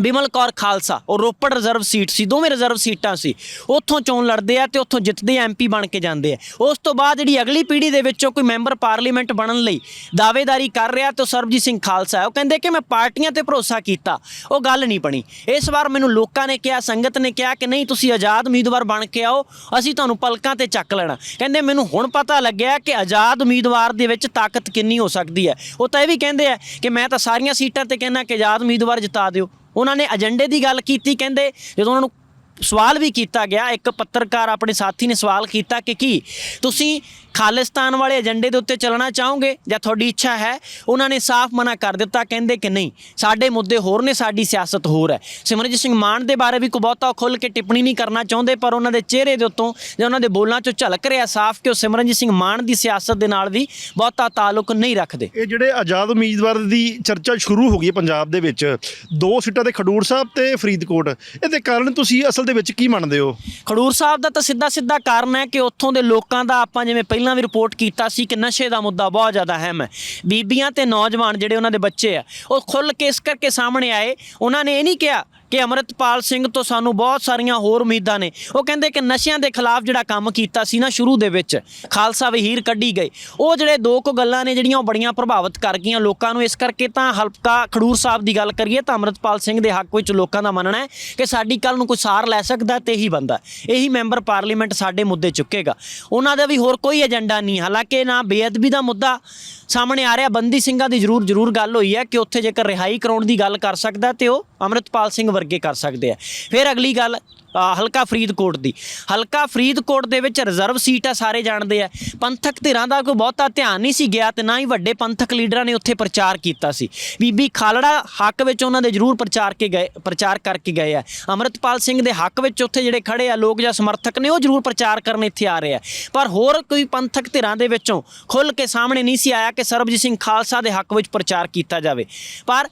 ਬਿਮਲ ਕੌਰ ਖਾਲਸਾ, ਉਹ ਰੋਪੜ ਰਿਜ਼ਰਵ ਸੀਟ ਸੀ, ਦੋਵੇਂ ਰਿਜ਼ਰਵ ਸੀਟਾਂ ਸੀ। ਉੱਥੋਂ ਚੋਣ ਲੜਦੇ ਆ ਤੇ ਉੱਥੋਂ ਜਿੱਤਦੇ ਐਮਪੀ ਬਣ ਕੇ ਜਾਂਦੇ ਆ। ਉਸ ਤੋਂ ਬਾਅਦ ਜਿਹੜੀ ਅਗਲੀ ਪੀੜ੍ਹੀ ਦੇ ਵਿੱਚੋਂ ਕੋਈ ਮੈਂਬਰ ਪਾਰਲੀਮੈਂਟ ਬਣਨ ਲਈ ਦਾਅਵੇਦਾਰੀ ਕਰ ਰਿਹਾ ਤੇ ਉਹ ਸਰਬਜੀਤ ਸਿੰਘ ਖਾਲਸਾ ਉਹ ਕਹਿੰਦੇ ਕਿ ਮੈਂ ਪਾਰਟੀਆਂ ਤੇ ਭਰੋਸਾ ਕੀਤਾ, ਉਹ ਗੱਲ ਨਹੀਂ ਬਣੀ। ਇਸ ਵਾਰ ਮੈਨੂੰ ਲੋਕਾਂ ਨੇ ਕਿਹਾ, ਸੰਗਤ ਨੇ ਕਿਹਾ ਕਿ ਨਹੀਂ, ਤੁਸੀਂ ਆਜ਼ਾਦ ਉਮੀਦਵਾਰ ਬਣ ਕੇ ਆਓ, ਅਸੀਂ ਤੁਹਾਨੂੰ ਪਲਕਾਂ ਤੇ ਚੱਕ ਲੈਣਾ। ਕਹਿੰਦੇ ਮੈਨੂੰ ਹੁਣ ਪਤਾ ਲੱਗਿਆ ਕਿ ਆਜ਼ਾਦ ਉਮੀਦਵਾਰ ਦੇ ਵਿੱਚ ਤਾਕਤ ਕਿੰਨੀ ਹੋ ਸਕਦੀ ਹੈ। ਉਹ ਤਾਂ ਇਹ ਵੀ ਕਹਿੰਦੇ ਆ ਕਿ ਮੈਂ ਤਾਂ ਸਾਰੀਆਂ ਸੀਟਾਂ ਤੇ ਕਹਿੰਦਾ ਕਿ ਆਜ਼ਾਦ ਉਮੀਦਵਾਰ ਜਿਤਾ ਦਿਓ। ਉਹਨਾਂ ਨੇ ਏਜੰਡੇ ਦੀ ਗੱਲ ਕੀਤੀ, ਕਹਿੰਦੇ ਜਦੋਂ ਉਹਨਾਂ ਨੂੰ ਸਵਾਲ ਵੀ ਕੀਤਾ ਗਿਆ, ਇੱਕ ਪੱਤਰਕਾਰ ਆਪਣੇ ਸਾਥੀ ਨੇ ਸਵਾਲ ਕੀਤਾ ਕਿ ਕੀ ਤੁਸੀਂ ਖਾਲਿਸਤਾਨ ਵਾਲੇ ਏਜੰਡੇ ਦੇ ਉੱਤੇ ਚੱਲਣਾ ਚਾਹੋਗੇ ਜਾਂ ਤੁਹਾਡੀ ਇੱਛਾ ਹੈ ਉਹਨਾਂ ਨੇ ਸਾਫ਼ ਮਨਾ ਕਰ ਦਿੱਤਾ ਕਹਿੰਦੇ ਕਿ ਨਹੀਂ ਸਾਡੇ ਮੁੱਦੇ ਹੋਰ ਨੇ ਸਾਡੀ ਸਿਆਸਤ ਹੋਰ ਹੈ। ਸਿਮਰਜੀਤ ਸਿੰਘ ਮਾਨ ਦੇ ਬਾਰੇ ਵੀ ਕੋਈ ਬਹੁਤਾ ਖੁੱਲ ਕੇ ਟਿੱਪਣੀ ਨਹੀਂ ਕਰਨਾ ਚਾਹੁੰਦੇ ਪਰ ਉਹਨਾਂ ਦੇ ਚਿਹਰੇ ਦੇ ਉੱਤੋਂ ਜਾਂ ਉਹਨਾਂ ਦੇ ਬੋਲਾਂ ਚੋਂ ਝਲਕ ਰਿਹਾ ਸਾਫ਼ ਕਿ ਉਹ ਸਿਮਰਨਜੀਤ ਸਿੰਘ ਮਾਨ ਦੀ ਸਿਆਸਤ ਦੇ ਨਾਲ ਵੀ ਬਹੁਤਾ ਤਾਲੁਕ ਨਹੀਂ ਰੱਖਦੇ। ਇਹ ਜਿਹੜੇ ਆਜ਼ਾਦ ਉਮੀਦਵਾਰ ਦੀ ਚਰਚਾ ਸ਼ੁਰੂ ਹੋ ਗਈ ਹੈ ਪੰਜਾਬ ਦੇ ਵਿੱਚ ਦੋ ਸੀਟਾਂ ਤੇ ਖਡੂਰ ਸਾਹਿਬ ਤੇ ਫਰੀਦਕੋਟ ਇਹਦੇ ਕਾਰਨ ਤੁਸੀਂ ਅਸਲ ਦੇ ਵਿੱਚ ਕੀ ਮੰਨਦੇ ਹੋ? ਖਡੂਰ ਸਾਹਿਬ ਦਾ ਤਾਂ ਸਿੱਧਾ ਸਿੱਧਾ ਕਾਰਨ ਹੈ ਕਿ ਉੱਥੋਂ ਦੇ ਲੋਕਾਂ ਦਾ ਆਪਾਂ ਜਿਵੇਂ ਪਹਿਲਾਂ ਵੀ ਰਿਪੋਰਟ ਕੀਤਾ ਸੀ ਕਿ ਨਸ਼ੇ ਦਾ ਮੁੱਦਾ ਬਹੁਤ ਜ਼ਿਆਦਾ ਅਹਿਮ ਹੈ। ਬੀਬੀਆਂ ਤੇ ਨੌਜਵਾਨ ਜਿਹੜੇ ਉਹਨਾਂ ਦੇ ਬੱਚੇ ਆ, ਉਹ ਖੁੱਲ ਕੇ ਇਸ ਕਰਕੇ ਸਾਹਮਣੇ ਆਏ। ਉਹਨਾਂ ਨੇ ਇਹ ਨਹੀਂ ਕਿਹਾ ਕਿ ਅਮਰਤਪਾਲ ਸਿੰਘ ਤੋਂ ਸਾਨੂੰ ਬਹੁਤ ਸਾਰੀਆਂ ਹੋਰ ਉਮੀਦਾਂ ਨੇ। ਉਹ ਕਹਿੰਦੇ ਕਿ ਨਸ਼ਿਆਂ ਦੇ ਖਿਲਾਫ ਜਿਹੜਾ ਕੰਮ ਕੀਤਾ ਸੀ ਨਾ ਸ਼ੁਰੂ ਦੇ ਵਿੱਚ, ਖਾਲਸਾ ਵਹੀਰ ਕੱਢੀ ਗਈ ਉਹ ਜਿਹੜੇ ਦੋ ਕੁ ਗੱਲਾਂ ਨੇ ਜਿਹੜੀਆਂ ਉਹ ਬੜੀਆਂ ਪ੍ਰਭਾਵਿਤ ਕਰ ਗਈਆਂ ਲੋਕਾਂ ਨੂੰ। ਇਸ ਕਰਕੇ ਤਾਂ ਹਲਕਾ ਖਡੂਰ ਸਾਹਿਬ ਦੀ ਗੱਲ ਕਰੀਏ ਤਾਂ ਅਮਰਤਪਾਲ ਸਿੰਘ ਦੇ ਹੱਕ ਵਿੱਚ ਲੋਕਾਂ ਦਾ ਮੰਨਣਾ ਹੈ ਕਿ ਸਾਡੀ ਕੱਲ ਨੂੰ ਕੋਈ ਸਾਰ ਲੈ ਸਕਦਾ ਤੇ ਇਹੀ ਬੰਦਾ ਇਹੀ ਮੈਂਬਰ ਪਾਰਲੀਮੈਂਟ ਸਾਡੇ ਮੁੱਦੇ ਚੁੱਕੇਗਾ। ਉਹਨਾਂ ਦਾ ਵੀ ਹੋਰ ਕੋਈ ਏਜੰਡਾ ਨਹੀਂ। ਹਾਲਾਂਕਿ ਨਾ ਬੇਅਦਬੀ ਦਾ ਮੁੱਦਾ ਸਾਹਮਣੇ ਆ ਰਿਹਾ, ਬੰਦੀ ਸਿੰਘਾਂ ਦੀ ਜ਼ਰੂਰ ਜ਼ਰੂਰ ਗੱਲ ਹੋਈ ਹੈ ਕਿ ਉੱਥੇ ਜੇਕਰ ਰਿਹਾਈ ਕਰਾਉਣ ਦੀ ਗੱਲ ਕਰ ਸਕਦਾ ਤੇ ਉਹ ਅਮਰਿਤਪਾਲ ਸਿੰਘ ਵਰਗੇ ਕਰ ਸਕਦੇ ਆ। ਫਿਰ ਅਗਲੀ ਗੱਲ ਹਲਕਾ ਫਰੀਦਕੋਟ ਦੀ। ਹਲਕਾ ਫਰੀਦਕੋਟ ਦੇ ਵਿੱਚ ਰਿਜ਼ਰਵ ਸੀਟ ਆ, ਸਾਰੇ ਜਾਣਦੇ ਆ। ਪੰਥਕ ਧਿਰਾਂ ਦਾ ਕੋਈ ਬਹੁਤਾ ਧਿਆਨ ਨਹੀਂ ਸੀ ਗਿਆ ਤੇ ਨਾ ਹੀ ਵੱਡੇ ਪੰਥਕ ਲੀਡਰਾਂ ਨੇ ਉੱਥੇ ਪ੍ਰਚਾਰ ਕੀਤਾ ਸੀ। ਬੀਬੀ ਖਾਲੜਾ ਹੱਕ ਵਿੱਚ ਉਹਨਾਂ ਦੇ ਜ਼ਰੂਰ ਪ੍ਰਚਾਰ ਕੇ ਗਏ, ਪ੍ਰਚਾਰ ਕਰਕੇ ਗਏ ਆ। ਅਮਰਿਤਪਾਲ ਸਿੰਘ ਦੇ ਹੱਕ ਵਿੱਚ ਉੱਥੇ ਜਿਹੜੇ ਖੜੇ ਆ, ਲੋਕ ਜਾਂ ਸਮਰਥਕ ਨੇ, ਉਹ ਜ਼ਰੂਰ ਪ੍ਰਚਾਰ ਕਰਨ ਇੱਥੇ ਆ ਰਹੇ ਆ। ਪਰ ਹੋਰ ਕੋਈ ਪੰਥਕ ਧਿਰਾਂ ਦੇ ਵਿੱਚੋਂ ਖੁੱਲ ਕੇ ਸਾਹਮਣੇ ਨਹੀਂ ਸੀ ਆਇਆ ਕਿ ਸਰਬਜੀਤ ਸਿੰਘ ਖਾਲਸਾ ਦੇ ਹੱਕ ਵਿੱਚ ਪ੍ਰਚਾਰ ਕੀਤਾ ਜਾਵੇ। ਪਰ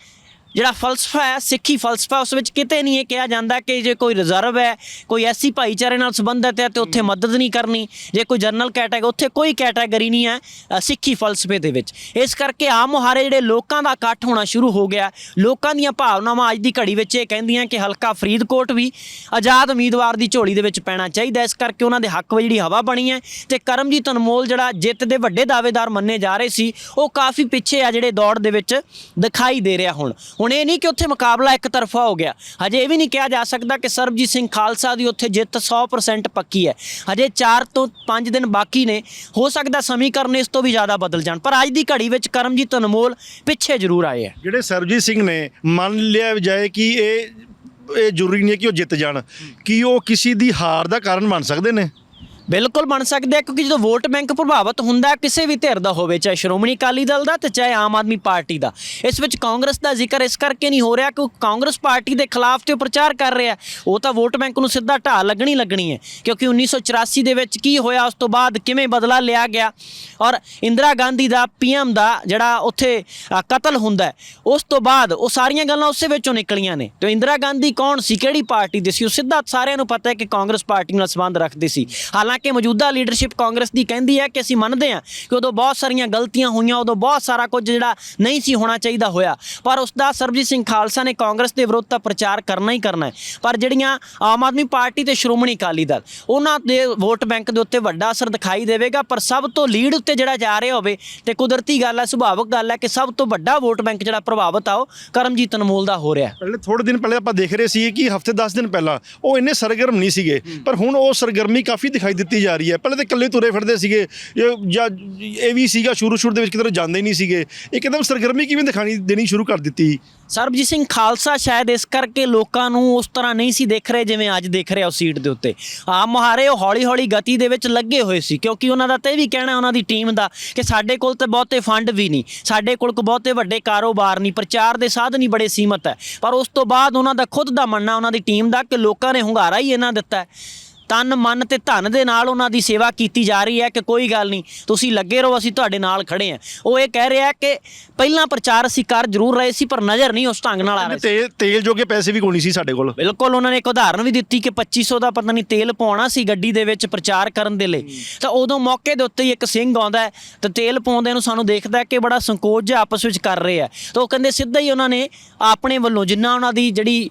ਜਿਹੜਾ ਫਲਸਫਾ ਹੈ ਸਿੱਖੀ ਫਲਸਫਾ ਉਸ ਵਿੱਚ ਕਿਤੇ ਨਹੀਂ ਇਹ ਕਿਹਾ ਜਾਂਦਾ ਕਿ ਜੇ ਕੋਈ ਰਿਜ਼ਰਵ ਹੈ ਕੋਈ ਐਸੀ ਭਾਈਚਾਰੇ ਨਾਲ ਸੰਬੰਧਿਤ ਹੈ ਤੇ ਉੱਥੇ ਮਦਦ ਨਹੀਂ ਕਰਨੀ ਜੇ ਕੋਈ ਜਨਰਲ ਕੈਟਾਗਰੀ ਉੱਥੇ ਕੋਈ ਕੈਟਾਗਰੀ ਨਹੀਂ ਹੈ ਸਿੱਖੀ ਫਲਸਫੇ ਦੇ ਵਿੱਚ। ਇਸ ਕਰਕੇ ਆਮ ਮੁਹਾਰੇ ਜਿਹੜੇ ਲੋਕਾਂ ਦਾ ਇਕੱਠ ਹੋਣਾ ਸ਼ੁਰੂ ਹੋ ਗਿਆ। ਲੋਕਾਂ ਦੀਆਂ ਭਾਵਨਾਵਾਂ ਅੱਜ ਦੀ ਘੜੀ ਵਿੱਚ ਇਹ ਕਹਿੰਦੀਆਂ ਕਿ ਹਲਕਾ ਫਰੀਦਕੋਟ ਵੀ ਆਜ਼ਾਦ ਉਮੀਦਵਾਰ ਦੀ ਝੋਲੀ ਦੇ ਵਿੱਚ ਪੈਣਾ ਚਾਹੀਦਾ ਇਸ ਕਰਕੇ ਉਹਨਾਂ ਦੇ ਹੱਕ ਵਿੱਚ ਜਿਹੜੀ ਹਵਾ ਬਣੀ ਹੈ ਤੇ ਕਰਮਜੀਤ ਅਨਮੋਲ ਜਿਹੜਾ ਜਿੱਤ ਦੇ ਵੱਡੇ ਦਾਅਵੇਦਾਰ ਮੰਨੇ ਜਾ ਰਹੇ ਸੀ ਉਹ ਕਾਫੀ ਪਿੱਛੇ ਆ ਜਿਹੜੇ ਦੌੜ ਦੇ ਵਿੱਚ ਦਿਖਾਈ ਦੇ ਰਿਹਾ ਹੁਣ ਹੁਣ ਇਹ ਨਹੀਂ ਕਿ ਉੱਥੇ ਮੁਕਾਬਲਾ ਇੱਕ ਤਰਫਾ ਹੋ ਗਿਆ। ਹਜੇ ਇਹ ਵੀ ਨਹੀਂ ਕਿਹਾ ਜਾ ਸਕਦਾ ਕਿ ਸਰਬਜੀਤ ਸਿੰਘ ਖਾਲਸਾ ਦੀ ਉੱਥੇ ਜਿੱਤ 100% ਪੱਕੀ ਹੈ। ਹਜੇ 4 ਤੋਂ 5 ਦਿਨ ਬਾਕੀ ਨੇ। ਹੋ ਸਕਦਾ ਸਮੀਕਰਨ ਇਸ ਤੋਂ ਵੀ ਜ਼ਿਆਦਾ ਬਦਲ ਜਾਣ। ਪਰ ਅੱਜ ਦੀ ਘੜੀ ਵਿੱਚ ਕਰਮਜੀਤ ਅਨਮੋਲ ਪਿੱਛੇ ਜ਼ਰੂਰ ਆਏ ਹੈ। ਜਿਹੜੇ ਸਰਬਜੀਤ ਸਿੰਘ ਨੇ, ਮੰਨ ਲਿਆ ਜਾਏ ਕਿ ਇਹ ਇਹ ਜ਼ਰੂਰੀ ਨਹੀਂ ਹੈ ਕਿ ਉਹ ਜਿੱਤ ਜਾਣ। ਕੀ ਉਹ ਕਿਸੇ ਦੀ ਹਾਰ ਦਾ ਕਾਰਨ ਬਣ ਸਕਦੇ ਨੇ? ਬਿਲਕੁਲ ਬਣ ਸਕਦੇ ਆ ਕਿਉਂਕਿ ਜਦੋਂ ਵੋਟ ਬੈਂਕ ਪ੍ਰਭਾਵਿਤ ਹੁੰਦਾ ਹੈ, ਕਿਸੇ ਵੀ ਧਿਰ ਦਾ ਹੋਵੇ ਚਾਹੇ ਸ਼੍ਰੋਮਣੀ ਅਕਾਲੀ ਦਲ ਦਾ ਤੇ ਚਾਹੇ ਆਮ ਆਦਮੀ ਪਾਰਟੀ ਦਾ। ਇਸ ਵਿੱਚ ਕਾਂਗਰਸ ਦਾ ਜ਼ਿਕਰ ਇਸ ਕਰਕੇ ਨਹੀਂ ਹੋ ਰਿਹਾ ਕਿ ਕਾਂਗਰਸ ਪਾਰਟੀ ਦੇ ਖਿਲਾਫ ਤੇ ਉਹ ਪ੍ਰਚਾਰ ਕਰ ਰਿਹਾ ਉਹ ਤਾਂ ਵੋਟ ਬੈਂਕ ਨੂੰ ਸਿੱਧਾ ਢਾਹ ਲੱਗਣੀ ਲੱਗਣੀ ਹੈ ਕਿਉਂਕਿ 1984 ਦੇ ਵਿੱਚ ਕੀ ਹੋਇਆ ਉਸ ਤੋਂ ਬਾਅਦ ਕਿਵੇਂ ਬਦਲਾ ਲਿਆ ਗਿਆ? ਔਰ ਇੰਦਰਾ ਗਾਂਧੀ ਦਾ ਪੀਐਮ ਦਾ ਜਿਹੜਾ ਉੱਥੇ ਕਤਲ ਹੁੰਦਾ ਉਸ ਤੋਂ ਬਾਅਦ ਉਹ ਸਾਰੀਆਂ ਗੱਲਾਂ ਉਸੇ ਵਿੱਚੋਂ ਨਿਕਲੀਆਂ ਨੇ। ਤੇ ਇੰਦਰਾ ਗਾਂਧੀ ਕੌਣ ਸੀ ਕਿਹੜੀ ਪਾਰਟੀ ਦੇ ਸੀ? ਉਹ ਸਿੱਧਾ ਸਾਰਿਆਂ ਨੂੰ ਪਤਾ ਹੈ ਕਿ ਕਾਂਗਰਸ ਪਾਰਟੀ ਨਾਲ ਸੰਬੰਧ ਰੱਖਦੇ ਸੀ। ਹਾਲਾਂਕਿ ਮੌਜੂਦਾ ਲੀਡਰਸ਼ਿਪ ਕਾਂਗਰਸ ਦੀ ਕਹਿੰਦੀ ਹੈ ਕਿ ਅਸੀਂ ਮੰਨਦੇ ਹਾਂ ਕਿ ਉਦੋਂ ਬਹੁਤ ਸਾਰੀਆਂ ਗਲਤੀਆਂ ਹੋਈਆਂ ਉਦੋਂ ਬਹੁਤ ਸਾਰਾ ਕੁਝ ਜਿਹੜਾ ਨਹੀਂ ਸੀ ਹੋਣਾ ਚਾਹੀਦਾ ਹੋਇਆ। ਪਰ ਉਸ ਦਾ ਸਰਬਜੀਤ ਸਿੰਘ ਖਾਲਸਾ ਨੇ ਕਾਂਗਰਸ ਦੇ ਵਿਰੁੱਧ ਤਾਂ ਪ੍ਰਚਾਰ ਕਰਨਾ ਹੀ ਕਰਨਾ ਹੈ। ਪਰ ਜਿਹੜੀਆਂ ਆਮ ਆਦਮੀ ਪਾਰਟੀ ਤੇ ਸ਼੍ਰੋਮਣੀ ਅਕਾਲੀ ਦਲ ਉਹਨਾਂ ਦੇ ਵੋਟ ਬੈਂਕ ਦੇ ਉੱਤੇ ਵੱਡਾ ਅਸਰ ਦਿਖਾਈ ਦੇਵੇਗਾ ਪਰ ਸਭ ਤੋਂ ਲੀਡ ਉੱਤੇ ਜਿਹੜਾ ਜਾ ਰਿਹਾ ਹੋਵੇ ਤੇ ਕੁਦਰਤੀ ਗੱਲ ਹੈ ਸੁਭਾਵਿਕ ਗੱਲ ਹੈ ਕਿ ਸਭ ਤੋਂ ਵੱਡਾ ਵੋਟ ਬੈਂਕ ਜਿਹੜਾ ਪ੍ਰਭਾਵਿਤ ਆ ਉਹ ਕਰਮਜੀਤ ਅਨਮੋਲ ਦਾ ਹੋ ਰਿਹਾ ਪਹਿਲੇ ਥੋੜੇ ਦਿਨ ਪਹਿਲੇ ਆਪਾਂ ਦੇਖ ਰਹੇ ਸੀ ਕਿ ਹਫ਼ਤੇ 10 ਦਿਨ ਪਹਿਲਾਂ ਉਹ ਇੰਨੇ ਸਰਗਰਮ ਨਹੀਂ ਸੀਗੇ ਪਰ ਹੁਣ ਉਹ ਸਰਗਰਮੀ ਕਾਫੀ ਦਿਖਾਈ ਦਿੱਤੀ ਜਾ ਰਹੀ ਹੈ। ਪਹਿਲਾਂ ਤਾਂ ਇਕੱਲੇ ਤੁਰੇ ਫਿਰਦੇ ਸੀਗੇ। ਜਾਂ ਇਹ ਵੀ ਸੀਗਾ ਸ਼ੁਰੂ ਸ਼ੁਰੂ ਦੇ ਵਿੱਚ ਕਿਤੇ ਜਾਂਦੇ ਹੀ ਨਹੀਂ ਸੀਗੇ। ਇੱਕਦਮ ਸਰਗਰਮੀ ਕਿਵੇਂ ਦਿਖਾਣੀ ਦੇਣੀ ਸ਼ੁਰੂ ਕਰ ਦਿੱਤੀ? ਸਰਬਜੀਤ ਸਿੰਘ ਖਾਲਸਾ ਸ਼ਾਇਦ ਇਸ ਕਰਕੇ ਲੋਕਾਂ ਨੂੰ ਉਸ ਤਰ੍ਹਾਂ ਨਹੀਂ ਸੀ ਦੇਖ ਰਹੇ ਜਿਵੇਂ ਅੱਜ ਦੇਖ ਰਿਹਾ ਉਸ ਸੀਟ ਦੇ ਉੱਤੇ। ਆਮ ਮੁਹਾਰੇ ਉਹ ਹੌਲੀ-ਹੌਲੀ ਗਤੀ ਦੇ ਵਿੱਚ ਲੱਗੇ ਹੋਏ ਸੀ, ਕਿਉਂਕਿ ਉਹਨਾਂ ਦਾ ਤਾਂ ਇਹ ਵੀ ਕਹਿਣਾ ਉਹਨਾਂ ਦੀ ਟੀਮ ਦਾ ਕਿ ਸਾਡੇ ਕੋਲ ਤੇ ਬਹੁਤੇ ਫੰਡ ਵੀ ਨਹੀਂ, ਸਾਡੇ ਕੋਲ ਕੋ ਬਹੁਤੇ ਵੱਡੇ ਕਾਰੋਬਾਰ ਨਹੀਂ, ਪ੍ਰਚਾਰ ਦੇ ਸਾਧਨ ਹੀ ਬੜੇ ਸੀਮਤ ਹੈ। ਪਰ ਉਸ ਤੋਂ ਬਾਅਦ ਉਹਨਾਂ ਦਾ ਖੁਦ ਦਾ ਮੰਨਣਾ, ਉਹਨਾਂ ਦੀ ਟੀਮ ਦਾ, ਕਿ ਲੋਕਾਂ ਨੇ ਹੁੰਗਾਰਾ ਹੀ ਇਹਨਾਂ ਦਿੱਤਾ ਹੈ। ਤਨ ਮਨ ਤੇ ਧਨ ਦੇ ਨਾਲ ਉਹਨਾਂ ਦੀ ਸੇਵਾ ਕੀਤੀ ਜਾ ਰਹੀ ਹੈ ਕਿ ਕੋਈ ਗੱਲ ਨਹੀਂ ਤੁਸੀਂ ਲੱਗੇ ਰਹੋ ਅਸੀਂ ਤੁਹਾਡੇ ਨਾਲ ਖੜੇ ਹਾਂ। ਉਹ ਇਹ ਕਹਿ ਰਿਹਾ ਕਿ ਪਹਿਲਾਂ ਪ੍ਰਚਾਰ ਅਸੀਂ ਕਰ ਜ਼ਰੂਰ ਰਹੇ ਸੀ ਪਰ ਨਜ਼ਰ ਨਹੀਂ ਉਸ ਢੰਗ ਨਾਲ ਆ ਰਿਹਾ ਸੀ। ਤੇਲ ਤੇਲ ਜੋਗੇ ਪੈਸੇ ਵੀ ਨਹੀਂ ਸੀ ਸਾਡੇ ਕੋਲ। ਬਿਲਕੁਲ ਉਹਨਾਂ ਨੇ ਇੱਕ ਉਦਾਹਰਨ ਵੀ ਦਿੱਤੀ ਕਿ 2500 ਦਾ ਪਤਾ ਨਹੀਂ ਤੇਲ ਪਾਉਣਾ ਸੀ ਗੱਡੀ ਦੇ ਵਿੱਚ ਪ੍ਰਚਾਰ ਕਰਨ ਦੇ ਲਈ। ਤਾਂ ਉਦੋਂ ਮੌਕੇ ਦੇ ਉੱਤੇ ਹੀ ਇੱਕ ਸਿੰਘ ਆਉਂਦਾ ਹੈ ਤੇ ਤੇਲ ਪਾਉਂਦੇ ਨੂੰ ਸਾਨੂੰ ਦੇਖਦਾ ਹੈ ਕਿ ਬੜਾ ਸੰਕੋਚ ਜਿਹਾ ਆਪਸ ਵਿੱਚ ਕਰ ਰਹੇ ਆ ਤਾਂ ਉਹ ਕਹਿੰਦੇ ਸਿੱਧਾ ਹੀ ਉਹਨਾਂ ਨੇ ਆਪਣੇ ਵੱਲੋਂ ਜਿੰਨਾ ਉਹਨਾਂ ਦੀ ਜਿਹੜੀ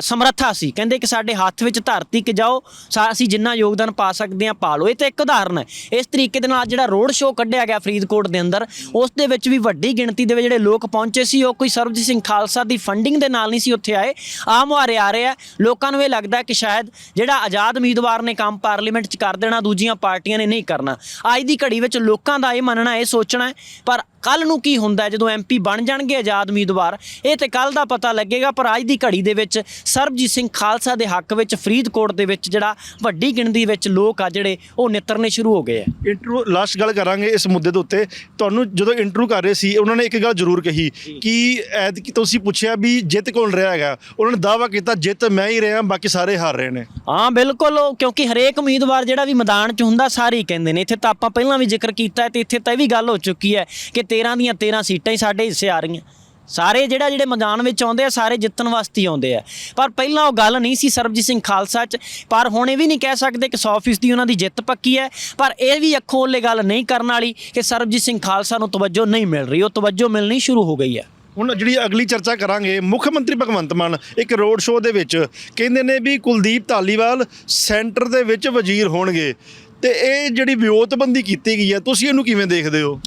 ਸਮਰੱਥਾ ਸੀ। ਕਹਿੰਦੇ ਕਿ ਸਾਡੇ ਹੱਥ ਵਿੱਚ ਧਰਤੀ ਕਿ ਜਾਓ, ਸਾ- ਅਸੀਂ ਜਿੰਨਾ ਯੋਗਦਾਨ ਪਾ ਸਕਦੇ ਹਾਂ ਪਾ ਲਓ ਇਹ ਤਾਂ ਇੱਕ ਉਦਾਹਰਨ ਹੈ। ਇਸ ਤਰੀਕੇ ਦੇ ਨਾਲ ਜਿਹੜਾ ਰੋਡ ਸ਼ੋਅ ਕੱਢਿਆ ਗਿਆ ਫਰੀਦਕੋਟ ਦੇ ਅੰਦਰ, ਉਸ ਦੇ ਵਿੱਚ ਵੀ ਵੱਡੀ ਗਿਣਤੀ ਦੇ ਵਿੱਚ ਜਿਹੜੇ ਲੋਕ ਪਹੁੰਚੇ ਸੀ, ਉਹ ਕੋਈ ਸਰਬਜੀਤ ਸਿੰਘ ਖਾਲਸਾ ਦੀ ਫੰਡਿੰਗ ਦੇ ਨਾਲ ਨਹੀਂ ਸੀ ਉੱਥੇ ਆਏ। ਆਮ ਮੁਹਾਰੇ ਆ ਰਹੇ ਆ। ਲੋਕਾਂ ਨੂੰ ਇਹ ਲੱਗਦਾ ਕਿ ਸ਼ਾਇਦ ਜਿਹੜਾ ਆਜ਼ਾਦ ਉਮੀਦਵਾਰ ਨੇ ਕੰਮ ਪਾਰਲੀਮੈਂਟ 'ਚ ਕਰ ਦੇਣਾ, ਦੂਜੀਆਂ ਪਾਰਟੀਆਂ ਨੇ ਨਹੀਂ ਕਰਨਾ। ਅੱਜ ਦੀ ਘੜੀ ਵਿੱਚ ਲੋਕਾਂ ਦਾ ਇਹ ਮੰਨਣਾ, ਇਹ ਸੋਚਣਾ ਹੈ। ਪਰ ਕੱਲ ਨੂੰ ਕੀ ਹੁੰਦਾ ਜਦੋਂ ਐਮਪੀ ਬਣ ਜਾਣਗੇ ਆਜ਼ਾਦ ਉਮੀਦਵਾਰ ਇਹ ਤੇ ਕੱਲ ਦਾ ਪਤਾ ਲੱਗੇਗਾ ਪਰ ਅੱਜ ਦੀ ਘੜੀ ਦੇ ਵਿੱਚ ਸਰਬਜੀਤ ਸਿੰਘ ਖਾਲਸਾ ਦੇ ਹੱਕ ਵਿੱਚ ਫਰੀਦਕੋਟ ਦੇ ਵਿੱਚ ਜਿਹੜਾ ਵੱਡੀ ਗਿਣਤੀ ਵਿੱਚ ਲੋਕ ਆ ਜਿਹੜੇ ਉਹ ਨਿਤਰਨੇ ਸ਼ੁਰੂ ਹੋ ਗਏ ਆ। ਇੰਟਰਵਿਊ ਲਾਸਟ ਗੱਲ ਕਰਾਂਗੇ ਇਸ ਮੁੱਦੇ ਦੇ ਉੱਤੇ। ਤੁਹਾਨੂੰ ਜਦੋਂ ਇੰਟਰਵਿਊ ਕਰ ਰਹੇ ਸੀ ਉਹਨਾਂ ਨੇ ਇੱਕ ਗੱਲ ਜ਼ਰੂਰ ਕਹੀ ਕਿ ਐਦ ਕਿ ਤੁਸੀਂ ਪੁੱਛਿਆ ਵੀ ਜਿੱਤ ਕੌਣ ਰਿਹਾ ਹੈਗਾ? ਉਹਨਾਂ ਨੇ ਦਾਅਵਾ ਕੀਤਾ ਜਿੱਤ ਮੈਂ ਹੀ ਰਿਹਾ ਬਾਕੀ ਸਾਰੇ ਹਾਰ ਰਹੇ ਨੇ। ਹਾਂ ਬਿਲਕੁਲ ਕਿਉਂਕਿ ਹਰੇਕ ਉਮੀਦਵਾਰ ਜਿਹੜਾ ਵੀ ਮੈਦਾਨ 'ਚ ਹੁੰਦਾ ਸਾਰੇ ਹੀ ਕਹਿੰਦੇ ਨੇ। ਇੱਥੇ ਤਾਂ ਆਪਾਂ ਪਹਿਲਾਂ ਵੀ ਜ਼ਿਕਰ ਕੀਤਾ ਤੇ ਇੱਥੇ ਤਾਂ ਇਹ ਵੀ ਗੱਲ ਹੋ ਚੁੱਕੀ ਹੈ ਕਿ 13 ਦੀਆਂ 13 ਸੀਟਾਂ ਹੀ ਸਾਡੇ ਹਿੱਸੇ ਆ ਰਹੀਆਂ। ਸਾਰੇ ਜਿਹੜਾ ਜਿਹੜੇ ਮੈਦਾਨ ਵਿੱਚ ਆਉਂਦੇ ਆ, ਸਾਰੇ ਜਿੱਤਣ ਵਾਸਤੇ ਹੀ ਆਉਂਦੇ ਆ। ਪਰ ਪਹਿਲਾਂ ਉਹ ਗੱਲ ਨਹੀਂ ਸੀ ਸਰਬਜੀਤ ਸਿੰਘ ਖਾਲਸਾ 'ਚ, ਪਰ ਹੁਣ ਇਹ ਵੀ ਨਹੀਂ ਕਹਿ ਸਕਦੇ ਕਿ 100% ਦੀ ਉਹਨਾਂ ਦੀ ਜਿੱਤ ਪੱਕੀ ਹੈ। ਪਰ ਇਹ ਵੀ ਅੱਖੋਂ ਓਲੇ ਗੱਲ ਨਹੀਂ ਕਰਨ ਵਾਲੀ ਕਿ ਸਰਬਜੀਤ ਸਿੰਘ ਖਾਲਸਾ ਨੂੰ ਤਵੱਜੋ ਨਹੀਂ ਮਿਲ ਰਹੀ, ਉਹ ਤਵੱਜੋ ਮਿਲਣੀ ਸ਼ੁਰੂ ਹੋ ਗਈ ਹੈ। ਹੁਣ ਜਿਹੜੀ ਅਗਲੀ ਚਰਚਾ ਕਰਾਂਗੇ, ਮੁੱਖ ਮੰਤਰੀ ਭਗਵੰਤ ਮਾਨ ਇੱਕ ਰੋਡ ਸ਼ੋਅ ਦੇ ਵਿੱਚ ਕਹਿੰਦੇ ਨੇ ਵੀ ਕੁਲਦੀਪ ਧਾਲੀਵਾਲ ਸੈਂਟਰ ਦੇ ਵਿੱਚ ਵਜ਼ੀਰ ਹੋਣਗੇ। ਤੇ ਇਹ ਜਿਹੜੀ ਵਿਉਤਬੰਦੀ ਕੀਤੀ ਗਈ ਹੈ, ਤੁਸੀਂ ਇਹਨੂੰ ਕਿਵੇਂ ਦੇਖਦੇ ਹੋ?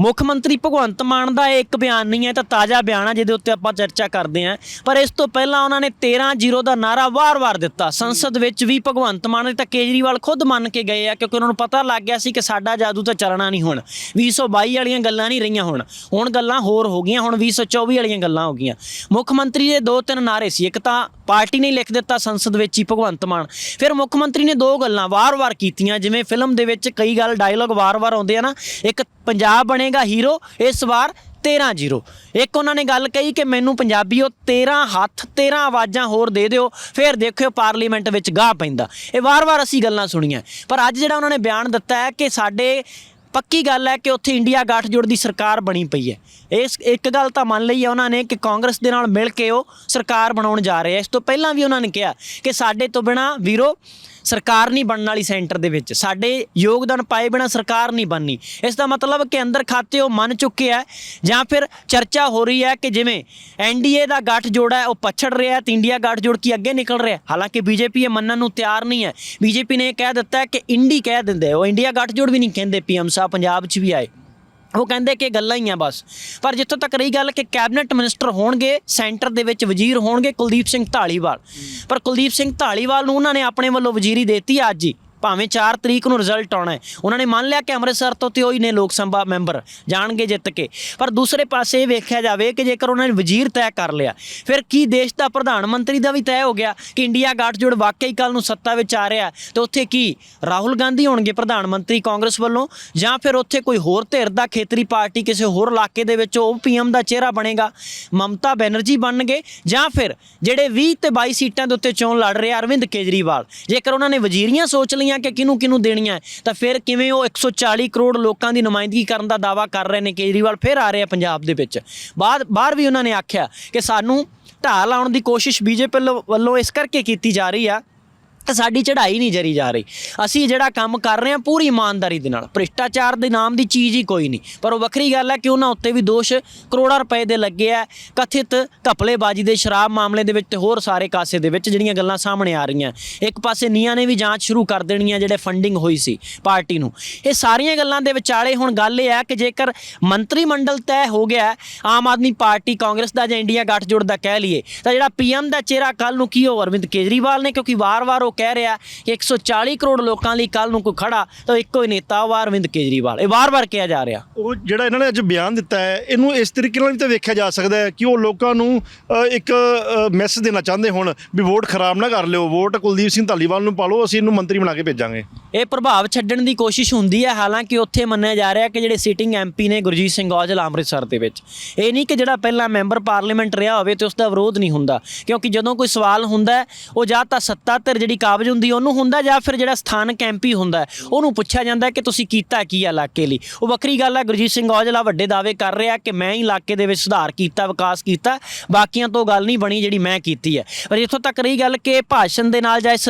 ਮੁੱਖ ਮੰਤਰੀ ਭਗਵੰਤ ਮਾਨ ਦਾ ਇਹ ਇੱਕ ਬਿਆਨ ਨਹੀਂ ਹੈ, ਤਾਂ ਤਾਜ਼ਾ ਬਿਆਨ ਆ, ਜਿਹਦੇ ਉੱਤੇ ਆਪਾਂ ਚਰਚਾ ਕਰਦੇ ਹਾਂ। ਪਰ ਇਸ ਤੋਂ ਪਹਿਲਾਂ ਉਹਨਾਂ ਨੇ 13-0 ਦਾ ਨਾਰਾ ਵਾਰ-ਵਾਰ ਦਿੱਤਾ। ਸੰਸਦ ਵਿੱਚ ਵੀ ਭਗਵੰਤ ਮਾਨ ਨੇ ਤਾਂ ਕੇਜਰੀਵਾਲ ਖੁਦ ਮੰਨ ਕੇ ਗਏ ਆ, ਕਿਉਂਕਿ ਉਹਨਾਂ ਨੂੰ ਪਤਾ ਲੱਗ ਗਿਆ ਸੀ ਕਿ ਸਾਡਾ ਜਾਦੂ ਤਾਂ ਚੱਲਣਾ ਨਹੀਂ ਹੁਣ। 2022 ਵਾਲੀਆਂ ਗੱਲਾਂ ਨਹੀਂ ਰਹੀਆਂ ਹੁਣ। ਹੁਣ ਗੱਲਾਂ ਹੋਰ ਹੋ ਗਈਆਂ, ਹੁਣ 2024 ਵਾਲੀਆਂ ਗੱਲਾਂ ਹੋ ਗਈਆਂ। ਮੁੱਖ ਮੰਤਰੀ ਦੇ ਦੋ ਤਿੰਨ ਨਾਰੇ ਸੀ, ਇੱਕ ਤਾਂ ਪਾਰਟੀ ਨੇ ਲਿਖ ਦਿੱਤਾ ਸੰਸਦ ਵਿੱਚ ਹੀ ਭਗਵੰਤ ਮਾਨ। ਫਿਰ ਮੁੱਖ ਮੰਤਰੀ ਨੇ ਦੋ ਗੱਲਾਂ ਵਾਰ-ਵਾਰ ਕੀਤੀਆਂ, ਜਿਵੇਂ ਫਿਲਮ ਦੇ ਵਿੱਚ ਕਈ ਗੱਲ ਡਾਇਲੌਗ ਵਾਰ-ਵਾਰ ਆਉਂਦੇ ਆ ਨਾ, ਇੱਕ ਪੰਜਾਬ ਬਣੇਗਾ ਹੀਰੋ ਇਸ ਵਾਰ 13-0 ਇੱਕ ਉਹਨਾਂ ਨੇ ਗੱਲ ਕਹੀ ਕਿ ਮੈਨੂੰ ਪੰਜਾਬੀਓ 13 ਹੱਥ 13 ਆਵਾਜ਼ਾਂ ਹੋਰ ਦੇ ਦਿਓ, ਫਿਰ ਦੇਖਿਓ ਪਾਰਲੀਮੈਂਟ ਵਿੱਚ ਗਾਹ ਪੈਂਦਾ। ਇਹ ਵਾਰ-ਵਾਰ ਅਸੀਂ ਗੱਲਾਂ ਸੁਣੀਆਂ। ਪਰ ਅੱਜ ਜਿਹੜਾ ਉਹਨਾਂ ਨੇ ਬਿਆਨ ਦਿੱਤਾ ਹੈ ਕਿ ਸਾਡੇ ਪੱਕੀ ਗੱਲ ਹੈ ਕਿ ਉੱਥੇ ਇੰਡੀਆ ਗੱਠਜੋੜ ਦੀ ਸਰਕਾਰ ਬਣੀ ਪਈ ਹੈ। ਇਸ ਇੱਕ ਗੱਲ ਤਾਂ ਮੰਨ ਲਈ ਹੈ ਉਹਨਾਂ ਨੇ ਕਿ ਕਾਂਗਰਸ ਦੇ ਨਾਲ ਮਿਲ ਕੇ ਉਹ ਸਰਕਾਰ ਬਣਾਉਣ ਜਾ ਰਹੇ ਆ ਇਸ ਤੋਂ ਪਹਿਲਾਂ ਵੀ ਉਹਨਾਂ ਨੇ ਕਿਹਾ ਕਿ ਸਾਡੇ ਤੋਂ ਬਿਨਾ ਵੀਰੋ ਸਰਕਾਰ ਨਹੀਂ ਬਣਨ ਵਾਲੀ ਸੈਂਟਰ ਦੇ ਵਿੱਚ, ਸਾਡੇ ਯੋਗਦਾਨ ਪਾਏ ਬਿਨਾ ਸਰਕਾਰ ਨਹੀਂ ਬਣਨੀ। ਇਸ ਦਾ ਮਤਲਬ ਕਿ ਅੰਦਰ ਖਾਤੇ ਉਹ ਮੰਨ ਚੁੱਕੇ ਆ ਜਾਂ ਫਿਰ ਚਰਚਾ ਹੋ ਰਹੀ ਹੈ ਕਿ ਜਿਵੇਂ ਐਨਡੀਏ ਦਾ ਗੱਠ ਜੋੜਾ ਹੈ, ਉਹ ਪਛੜ ਰਿਹਾ ਹੈ ਤੇ ਇੰਡੀਆ ਗੱਠ ਜੋੜ ਕੀ ਅੱਗੇ ਨਿਕਲ ਰਿਹਾ ਹੈ। ਹਾਲਾਂਕਿ ਬੀਜੇਪੀ ਇਹ ਮੰਨਣ ਨੂੰ ਤਿਆਰ ਨਹੀਂ ਹੈ। ਬੀਜੇਪੀ ਨੇ ਇਹ ਕਹਿ ਦਿੱਤਾ ਕਿ ਇੰਡੀ ਕਹਿ ਦਿੰਦੇ ਉਹ ਇੰਡੀਆ ਗੱਠ ਜੋੜ ਵੀ ਨਹੀਂ ਕਹਿੰਦੇ ਪੀਐਮ ਸਾਹਿਬ ਪੰਜਾਬ 'ਚ ਵੀ ਆਏ। ਉਹ ਕਹਿੰਦੇ ਕਿ ਗੱਲਾਂ ਹੀ ਆ ਬਸ। ਪਰ ਜਿੱਥੋਂ ਤੱਕ ਰਹੀ ਗੱਲ ਕਿ ਕੈਬਨਿਟ ਮਿਨਿਸਟਰ ਹੋਣਗੇ, ਸੈਂਟਰ ਦੇ ਵਿੱਚ ਵਜ਼ੀਰ ਹੋਣਗੇ ਕੁਲਦੀਪ ਸਿੰਘ ਢਾਲੀਵਾਲ ਪਰ ਕੁਲਦੀਪ ਸਿੰਘ ਢਾਲੀਵਾਲ ਨੂੰ ਉਹਨਾਂ ਨੇ ਆਪਣੇ ਵੱਲੋਂ ਵਜ਼ੀਰੀ ਦਿੱਤੀ ਅੱਜ ਹੀ। ਭਾਵੇਂ 4 ਤਰੀਕ ਨੂੰ ਰਿਜ਼ਲਟ ਆਉਣਾ ਹੈ। ਉਹਨਾਂ ਨੇ ਮੰਨ ਲਿਆ ਕਿ ਅੰਮ੍ਰਿਤਸਰ ਤੋਂ ਤੇ ਉਹੀ ਨੇ ਲੋਕ ਸਭਾ ਮੈਂਬਰ ਜਾਣਗੇ ਜਿੱਤ ਕੇ। ਪਰ ਦੂਸਰੇ ਪਾਸੇ ਇਹ ਵੇਖਿਆ ਜਾਵੇ ਕਿ ਜੇਕਰ ਉਹਨਾਂ ਨੇ ਵਜ਼ੀਰ ਤੈਅ ਕਰ ਲਿਆ, ਫਿਰ ਕੀ ਦੇਸ਼ ਦਾ ਪ੍ਰਧਾਨ ਮੰਤਰੀ ਦਾ ਵੀ ਤੈਅ ਹੋ ਗਿਆ ਕਿ ਇੰਡੀਆ ਗੱਠਜੋੜ ਵਾਕਈ ਕੱਲ ਨੂੰ ਸੱਤਾ ਵਿੱਚ ਆ ਰਿਹਾ ਹੈ, ਤੇ ਉੱਥੇ ਕੀ ਰਾਹੁਲ ਗਾਂਧੀ ਹੋਣਗੇ ਪ੍ਰਧਾਨ ਮੰਤਰੀ ਕਾਂਗਰਸ ਵੱਲੋਂ, ਜਾਂ ਫਿਰ ਉੱਥੇ ਕੋਈ ਹੋਰ ਧਿਰ ਦਾ ਖੇਤਰੀ ਪਾਰਟੀ ਕਿਸੇ ਹੋਰ ਇਲਾਕੇ ਦੇ ਵਿੱਚ ਉਹ ਪੀਐਮ ਦਾ ਚਿਹਰਾ ਬਣੇਗਾ, ਮਮਤਾ ਬੈਨਰਜੀ ਬਣਨਗੇ, ਜਾਂ ਫਿਰ ਜਿਹੜੇ 20 ਤੇ 22 ਸੀਟਾਂ ਦੇ ਉੱਤੇ ਚੋਣ ਲੜ ਰਹੇ ਆ, ਅਰਵਿੰਦ ਕੇਜਰੀਵਾਲ। ਜੇਕਰ ਉਹਨਾਂ ਨੇ ਵਜ਼ੀਰੀਆਂ ਸੋਚ ਲਈਆਂ ਕਿ ਕਿਹਨੂੰ ਕਿਹਨੂੰ ਦੇਣੀਆਂ ਹੈ, ਤਾਂ ਫਿਰ ਕਿਵੇਂ ਉਹ 140 ਕਰੋੜ ਲੋਕਾਂ ਦੀ ਨੁਮਾਇੰਦਗੀ ਕਰਨ ਦਾ ਦਾਵਾ ਕਰ ਰਹੇ ਨੇ ਕੇਜਰੀਵਾਲ ਫਿਰ ਆ ਰਹੇ ਆ ਪੰਜਾਬ ਦੇ ਵਿੱਚ। ਬਾਅਦ ਬਾਹਰ ਵੀ ਉਹਨਾਂ ਨੇ ਆਖਿਆ ਕਿ ਸਾਨੂੰ ਢਾਹ ਲਾਉਣ ਦੀ ਕੋਸ਼ਿਸ਼ ਬੀਜੇਪੀ ਵੱਲੋਂ ਇਸ ਕਰਕੇ ਕੀਤੀ ਜਾ ਰਹੀ ਆ ਤਾਂ ਸਾਡੀ ਚੜ੍ਹਾਈ ਨਹੀਂ ਜਰੀ ਜਾ ਰਹੀ। ਅਸੀਂ ਜਿਹੜਾ ਕੰਮ ਕਰ ਰਹੇ ਹਾਂ ਪੂਰੀ ਇਮਾਨਦਾਰੀ ਦੇ ਨਾਲ। ਭ੍ਰਿਸ਼ਟਾਚਾਰ ਦੇ ਨਾਮ ਦੀ ਚੀਜ਼ ਹੀ ਕੋਈ ਨਹੀਂ। ਪਰ ਉਹ ਵੱਖਰੀ ਗੱਲ ਹੈ ਕਿ ਉਹਨਾਂ ਉੱਤੇ ਵੀ ਦੋਸ਼ ਕਰੋੜਾਂ ਰੁਪਏ ਦੇ ਲੱਗੇ ਆ। ਕਥਿਤ ਘਪਲੇਬਾਜ਼ੀ ਦੇ ਸ਼ਰਾਬ ਮਾਮਲੇ ਦੇ ਵਿੱਚ ਤੇ ਹੋਰ ਸਾਰੇ ਕਾਸੇ ਦੇ ਵਿੱਚ ਜਿਹੜੀਆਂ ਗੱਲਾਂ ਸਾਹਮਣੇ ਆ ਰਹੀਆਂ। ਇੱਕ ਪਾਸੇ ਨੀਆਂ ਨੇ ਵੀ ਜਾਂਚ ਸ਼ੁਰੂ ਕਰ ਦੇਣੀ ਹੈ ਜਿਹੜੇ ਫੰਡਿੰਗ ਹੋਈ ਸੀ ਪਾਰਟੀ ਨੂੰ। ਇਹ ਸਾਰੀਆਂ ਗੱਲਾਂ ਦੇ ਵਿਚਾਲੇ ਹੁਣ ਗੱਲ ਇਹ ਹੈ ਕਿ ਜੇਕਰ ਮੰਤਰੀ ਮੰਡਲ ਤੈਅ ਹੋ ਗਿਆ ਆਮ ਆਦਮੀ ਪਾਰਟੀ ਕਾਂਗਰਸ ਦਾ ਜਾਂ ਇੰਡੀਆ ਗੱਠਜੋੜ ਦਾ ਕਹਿ ਲਈਏ, ਤਾਂ ਜਿਹੜਾ ਪੀਐਮ ਦਾ ਚਿਹਰਾ ਕੱਲ ਨੂੰ ਕੀ ਹੋ ਅਰਵਿੰਦ ਕੇਜਰੀਵਾਲ ਨੇ, ਕਿਉਂਕਿ ਵਾਰ-ਵਾਰ ਉਹ ਕਹਿ ਰਿਹਾ ਕਿ 140 ਕਰੋੜ ਲੋਕਾਂ ਲਈ ਕੱਲ ਨੂੰ ਕੋਈ ਖੜਾ ਤਾਂ ਇੱਕੋ ਹੀ ਨੇਤਾ ਉਹ ਅਰਵਿੰਦ ਕੇਜਰੀਵਾਲ। ਇਹ ਵਾਰ-ਵਾਰ ਕਿਹਾ ਜਾ ਰਿਹਾ। ਉਹ ਜਿਹੜਾ ਇਹਨਾਂ ਨੇ ਅੱਜ ਬਿਆਨ ਦਿੱਤਾ ਹੈ ਇਹਨੂੰ ਇਸ ਤਰੀਕੇ ਨਾਲ ਵੀ ਤਾਂ ਵੇਖਿਆ ਜਾ ਸਕਦਾ ਹੈ ਕਿ ਉਹ ਲੋਕਾਂ ਨੂੰ ਅ, ਇੱਕ ਮੈਸੇਜ ਦੇਣਾ ਚਾਹੁੰਦੇ ਹੁਣ ਵੀ ਵੋਟ ਖਰਾਬ ਨਾ ਕਰ ਲਿਓ ਵੋਟ ਕੁਲਦੀਪ ਸਿੰਘ ਧਾਲੀਵਾਲ ਨੂੰ ਪਾ ਲਓ ਅਸੀਂ ਇਹਨੂੰ ਮੰਤਰੀ ਬਣਾ ਕੇ ਭੇਜਾਂਗੇ। ਇਹ ਪ੍ਰਭਾਵ ਛੱਡਣ ਦੀ ਕੋਸ਼ਿਸ਼ ਹੁੰਦੀ ਹੈ ਹਾਲਾਂਕਿ ਉੱਥੇ ਮੰਨਿਆ ਜਾ ਰਿਹਾ ਕਿ ਜਿਹੜੇ ਸਿਟਿੰਗ ਐਮਪੀ ਨੇ ਗੁਰਜੀਤ ਸਿੰਘ ਔਜਲਾ ਅੰਮ੍ਰਿਤਸਰ ਦੇ ਵਿੱਚ ਇਹ ਨਹੀਂ ਕਿ ਜਿਹੜਾ ਪਹਿਲਾਂ ਮੈਂਬਰ ਪਾਰਲੀਮੈਂਟ ਰਿਹਾ ਹੋਵੇ ਤੇ ਉਸ ਦਾ ਵਿਰੋਧ ਨਹੀਂ ਹੁੰਦਾ ਕਿਉਂਕਿ ਜਦੋਂ ਕੋਈ ਸਵਾਲ ਹੁੰਦਾ ਹੈ, ਉਹ ਜਾਂ ਤਾਂ ਸੱਤਾ ਧਿਰ ਜਿਹੜੀ ਕਾਬਜ ਹੁੰਦੀ ਉਹਨੂੰ ਹੁੰਦਾ ਜਾਂ ਫਿਰ ਜਿਹੜਾ ਸਥਾਨਕ ਐਮਪੀ ਹੁੰਦਾ ਉਹਨੂੰ ਪੁੱਛਿਆ ਜਾਂਦਾ ਕਿ ਤੁਸੀਂ ਕੀਤਾ ਕੀ ਹੈ ਇਲਾਕੇ ਲਈ। ਉਹ ਵੱਖਰੀ ਗੱਲ ਆ, ਗੁਰਜੀਤ ਸਿੰਘ ਔਜਲਾ ਵੱਡੇ ਦਾਅਵੇ ਕਰ ਰਿਹਾ ਕਿ ਮੈਂ ਹੀ ਇਲਾਕੇ ਦੇ ਵਿੱਚ ਸੁਧਾਰ ਕੀਤਾ, ਵਿਕਾਸ ਕੀਤਾ, ਬਾਕੀਆਂ ਤੋਂ ਗੱਲ ਨਹੀਂ ਬਣੀ ਜਿਹੜੀ ਮੈਂ ਕੀਤੀ ਹੈ। ਪਰ ਇੱਥੋਂ ਤੱਕ ਰਹੀ ਗੱਲ ਕਿ ਭਾਸ਼ਣ ਦੇ ਨਾਲ ਜਾਂ ਇਸ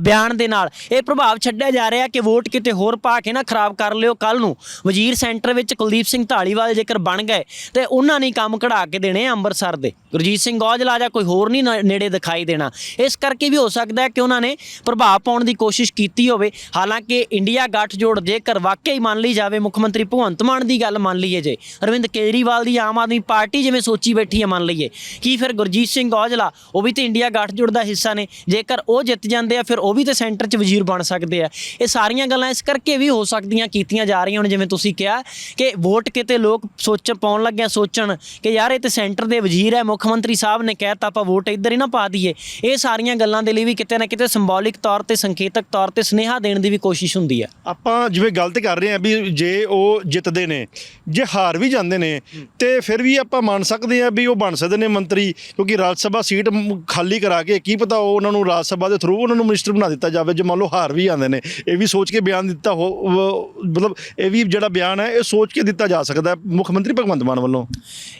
ਬਿਆਨ ਦੇ ਨਾਲ ਇਹ ਪ੍ਰਭਾਵ ਛੱਡਿਆ ਜਾ ਰਿਹਾ ਕਿ ਵੋਟ ਕਿਤੇ ਹੋਰ ਪਾ ਕੇ ਨਾ ਖਰਾਬ ਕਰ ਲਿਓ। ਕੱਲ ਨੂੰ ਵਜ਼ੀਰ ਸੈਂਟਰ ਵਿੱਚ ਕੁਲਦੀਪ ਸਿੰਘ ਢਾਲੀਵਾਲ ਜੇਕਰ ਬਣ ਗਏ, ਤੇ ਉਹਨਾਂ ਨੇ ਕੰਮ ਕਢਾ ਕੇ ਦੇਣੇ ਆ ਅੰਮ੍ਰਿਤਸਰ ਦੇ। ਗੁਰਜੀਤ ਸਿੰਘ ਔਜਲਾ ਜਾਂ ਕੋਈ ਹੋਰ ਨਹੀਂ ਨੇੜੇ ਦਿਖਾਈ ਦੇਣਾ। ਇਸ ਕਰਕੇ ਵੀ ਹੋ ਸਕਦਾ ਹੈ ਕਿ ਉਹਨਾਂ ਨੇ ਪ੍ਰਭਾਵ ਪਾਉਣ ਦੀ ਕੋਸ਼ਿਸ਼ ਕੀਤੀ ਹੋਵੇ। ਹਾਲਾਂਕਿ ਇੰਡੀਆ ਗੱਠਜੋੜ ਜੇਕਰ ਵਾਕਈ ਮੰਨ ਲਈ ਜਾਵੇ ਮੁੱਖ ਮੰਤਰੀ ਭਗਵੰਤ ਮਾਨ ਦੀ ਗੱਲ ਮੰਨ ਲਈਏ ਜੇ। ਅਰਵਿੰਦ ਕੇਜਰੀਵਾਲ ਦੀ ਆਮ ਆਦਮੀ ਪਾਰਟੀ ਜਿਵੇਂ ਸੋਚੀ ਬੈਠੀ ਹੈ ਮੰਨ ਲਈਏ। ਕੀ ਫਿਰ ਗੁਰਜੀਤ ਸਿੰਘ ਔਜਲਾ, ਉਹ ਵੀ ਤੇ ਇੰਡੀਆ ਗੱਠਜੋੜ ਦਾ ਹਿੱਸਾ ਨੇ। ਜੇਕਰ ਉਹ ਜਿੱਤ ਜਾਂਦੇ ਆ, ਫਿਰ ਉਹ ਵੀ ਤੇ ਸੈਂਟਰ 'ਚ ਵਜ਼ੀਰ ਬਣ ਸਕਦੇ ਆ। ਇਹ ਸਾਰੀਆਂ ਗੱਲਾਂ ਇਸ ਕਰਕੇ ਵੀ ਹੋ ਸਕਦੀਆਂ ਕੀਤੀਆਂ ਜਾ ਰਹੀਆਂ ਹੁਣ ਜਿਵੇਂ ਤੁਸੀਂ ਕਿਹਾ ਕਿ ਵੋਟ ਕਿਤੇ ਲੋਕ ਸੋਚ ਪਾਉਣ ਲੱਗਿਆ, ਸੋਚਣ ਕਿ ਯਾਰ ਇਹ ਤੇ ਸੈਂਟਰ ਦੇ ਵਜ਼ੀਰ ਹੈ ਮੁੱਖ ਮੰਤਰੀ ਸਾਹਿਬ ਨੇ ਕਹਿਤਾ, ਆਪਾਂ ਵੋਟ ਇੱਧਰ ਹੀ ਨਾ ਪਾ ਦਈਏ। ਇਹ ਸਾਰੀਆਂ ਗੱਲਾਂ ਦੇ ਲਈ ਵੀ ਕਿਤੇ ਨਾ ਕਿਤੇ ਸਿੰਬੋਲਿਕ ਤੌਰ ਤੇ ਸੰਕੇਤਕ ਤੌਰ ਤੇ ਸੁਨੇਹਾ ਦੇਣ ਦੀ ਵੀ ਕੋਸ਼ਿਸ਼ ਹੁੰਦੀ ਹੈ। ਆਪਾਂ ਜਿਵੇਂ ਗਲਤ ਕਰ ਰਹੇ ਹਾਂ ਵੀ ਜੇ ਉਹ ਜਿੱਤਦੇ ਨੇ ਜੇ ਹਾਰ ਵੀ ਜਾਂਦੇ ਨੇ ਤੇ ਫਿਰ ਵੀ ਆਪਾਂ ਮੰਨ ਸਕਦੇ ਹਾਂ ਵੀ ਉਹ ਬਣ ਸਕਦੇ ਨੇ ਮੰਤਰੀ ਕਿਉਂਕਿ ਰਾਜ ਸਭਾ ਸੀਟ ਖਾਲੀ ਕਰਾ ਕੇ ਕੀ ਪਤਾ ਉਹ ਉਹਨਾਂ ਨੂੰ ਰਾਜ ਸਭਾ ਦੇ ਥਰੂ ਉਹਨਾਂ ਨੂੰ ਮਿਨਿਸਟਰ ਬਣਾ ਦਿੱਤਾ ਜਾਵੇ ਜੇ ਮੰਨ ਲਓ ਹਾਰ ਵੀ ਜਾਂਦੇ ਨੇ। ਇਹ ਵੀ ਸੋਚ ਕੇ ਬਿਆਨ ਦਿੱਤਾ ਹੋ ਮਤਲਬ ਇਹ ਵੀ ਜਿਹੜਾ ਬਿਆਨ ਹੈ ਇਹ ਸੋਚ ਕੇ ਦਿੱਤਾ ਜਾ ਸਕਦਾ ਹੈ ਮੁੱਖ ਮੰਤਰੀ ਭਗਵੰਤ ਮਾਨ ਵੱਲੋਂ।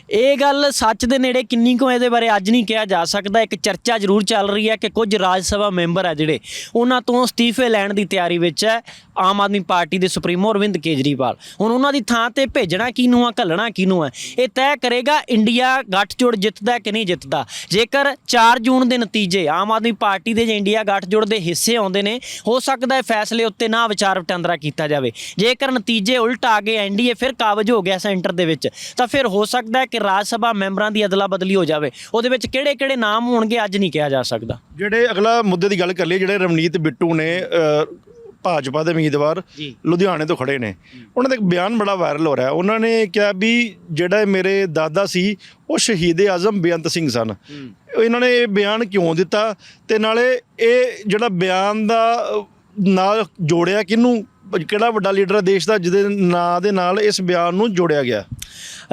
ਇਹ ਗੱਲ ਸੱਚ ਦੇ ਨੇੜੇ ਕਿੰਨੀ ਕੁ ਇਹਦੇ ਬਾਰੇ ਅੱਜ ਨਹੀਂ ਕਿਹਾ ਜਾ ਸਕਦਾ। ਇੱਕ ਚਰਚਾ ਜ਼ਰੂਰ ਚੱਲ ਰਹੀ ਹੈ ਕਿ ਕੁਝ ਰਾਜ ਸਭਾ ਮੈਂਬਰ ਆ ਜਿਹੜੇ ਉਹਨਾਂ ਤੋਂ ਅਸਤੀਫੇ ਲੈਣ ਦੀ ਤਿਆਰੀ ਵਿੱਚ ਹੈ ਆਮ ਆਦਮੀ ਪਾਰਟੀ ਦੇ ਸੁਪਰੀਮੋ ਅਰਵਿੰਦ ਕੇਜਰੀਵਾਲ। ਹੁਣ ਉਹਨਾਂ ਦੀ ਥਾਂ ਤੇ ਭੇਜਣਾ ਕਿਹਨੂੰ ਆ, ਘੱਲਣਾ ਕਿਹਨੂੰ ਹੈ ਇਹ ਤੈਅ ਕਰੇਗਾ ਇੰਡੀਆ ਗੱਠਜੋੜ ਜਿੱਤਦਾ ਕਿ ਨਹੀਂ ਜਿੱਤਦਾ? ਜੇਕਰ 4 ਜੂਨ ਦੇ ਨਤੀਜੇ ਆਮ ਆਦਮੀ ਪਾਰਟੀ ਦੇ ਜੇ ਇੰਡੀਆ ਗੱਠਜੋੜ ਦੇ ਹਿੱਸੇ ਆਉਂਦੇ ਨੇ, ਹੋ ਸਕਦਾ ਹੈ ਫੈਸਲੇ ਉੱਤੇ ਨਾ ਵਿਚਾਰ ਵਟਾਂਦਰਾ ਕੀਤਾ ਜਾਵੇ। ਜੇਕਰ ਨਤੀਜੇ ਉਲਟ ਆ ਗਏ, ਐਨਡੀਏ ਫਿਰ ਕਾਬਜ ਹੋ ਗਿਆ ਸੈਂਟਰ ਦੇ ਵਿੱਚ, ਤਾਂ ਫਿਰ ਹੋ ਸਕਦਾ ਹੈ ਕਿ ਰਾਜ ਸਭਾ ਮੈਂਬਰਾਂ ਦੀ ਅਦਲਾ ਬਦਲੀ ਹੋ ਜਾਵੇ। ਉਹਦੇ ਵਿੱਚ ਕਿਹੜੇ ਕਿਹੜੇ ਨਾਮ ਹੋਣਗੇ, ਅੱਜ ਨਹੀਂ ਕਿਹਾ ਜਾ ਸਕਦਾ। ਜਿਹੜੇ ਅਗਲਾ ਮੁੱਦੇ ਦੀ ਗੱਲ ਲਈਏ ਜਿਹੜੇ ਰਵਨੀਤ ਬਿੱਟੂ ਨੇ ਭਾਜਪਾ ਦੇ ਉਮੀਦਵਾਰ। ਲੁਧਿਆਣੇ ਤੋਂ ਖੜੇ ਨੇ। ਉਹਨਾਂ ਦਾ ਇੱਕ ਬਿਆਨ ਬੜਾ ਵਾਇਰਲ ਹੋ ਰਿਹਾ। ਉਹਨਾਂ ਨੇ ਕਿਹਾ ਵੀ ਜਿਹੜਾ ਮੇਰੇ ਦਾਦਾ ਸੀ ਉਹ ਸ਼ਹੀਦ ਆਜ਼ਮ ਬੇਅੰਤ ਸਿੰਘ ਸਨ। ਇਹਨਾਂ ਨੇ ਇਹ ਬਿਆਨ ਕਿਉਂ ਦਿੱਤਾ? ਤੇ ਨਾਲੇ ਇਹ ਜਿਹੜਾ ਬਿਆਨ ਦਾ ਨਾਲ ਜੋੜਿਆ ਕਿਹਨੂੰ? ਕਿਹੜਾ ਵੱਡਾ ਲੀਡਰ ਹੈ ਦੇਸ਼ ਦਾ ਜਿਹਦੇ ਨਾਂ ਦੇ ਨਾਲ ਇਸ ਬਿਆਨ ਨੂੰ ਜੋੜਿਆ ਗਿਆ?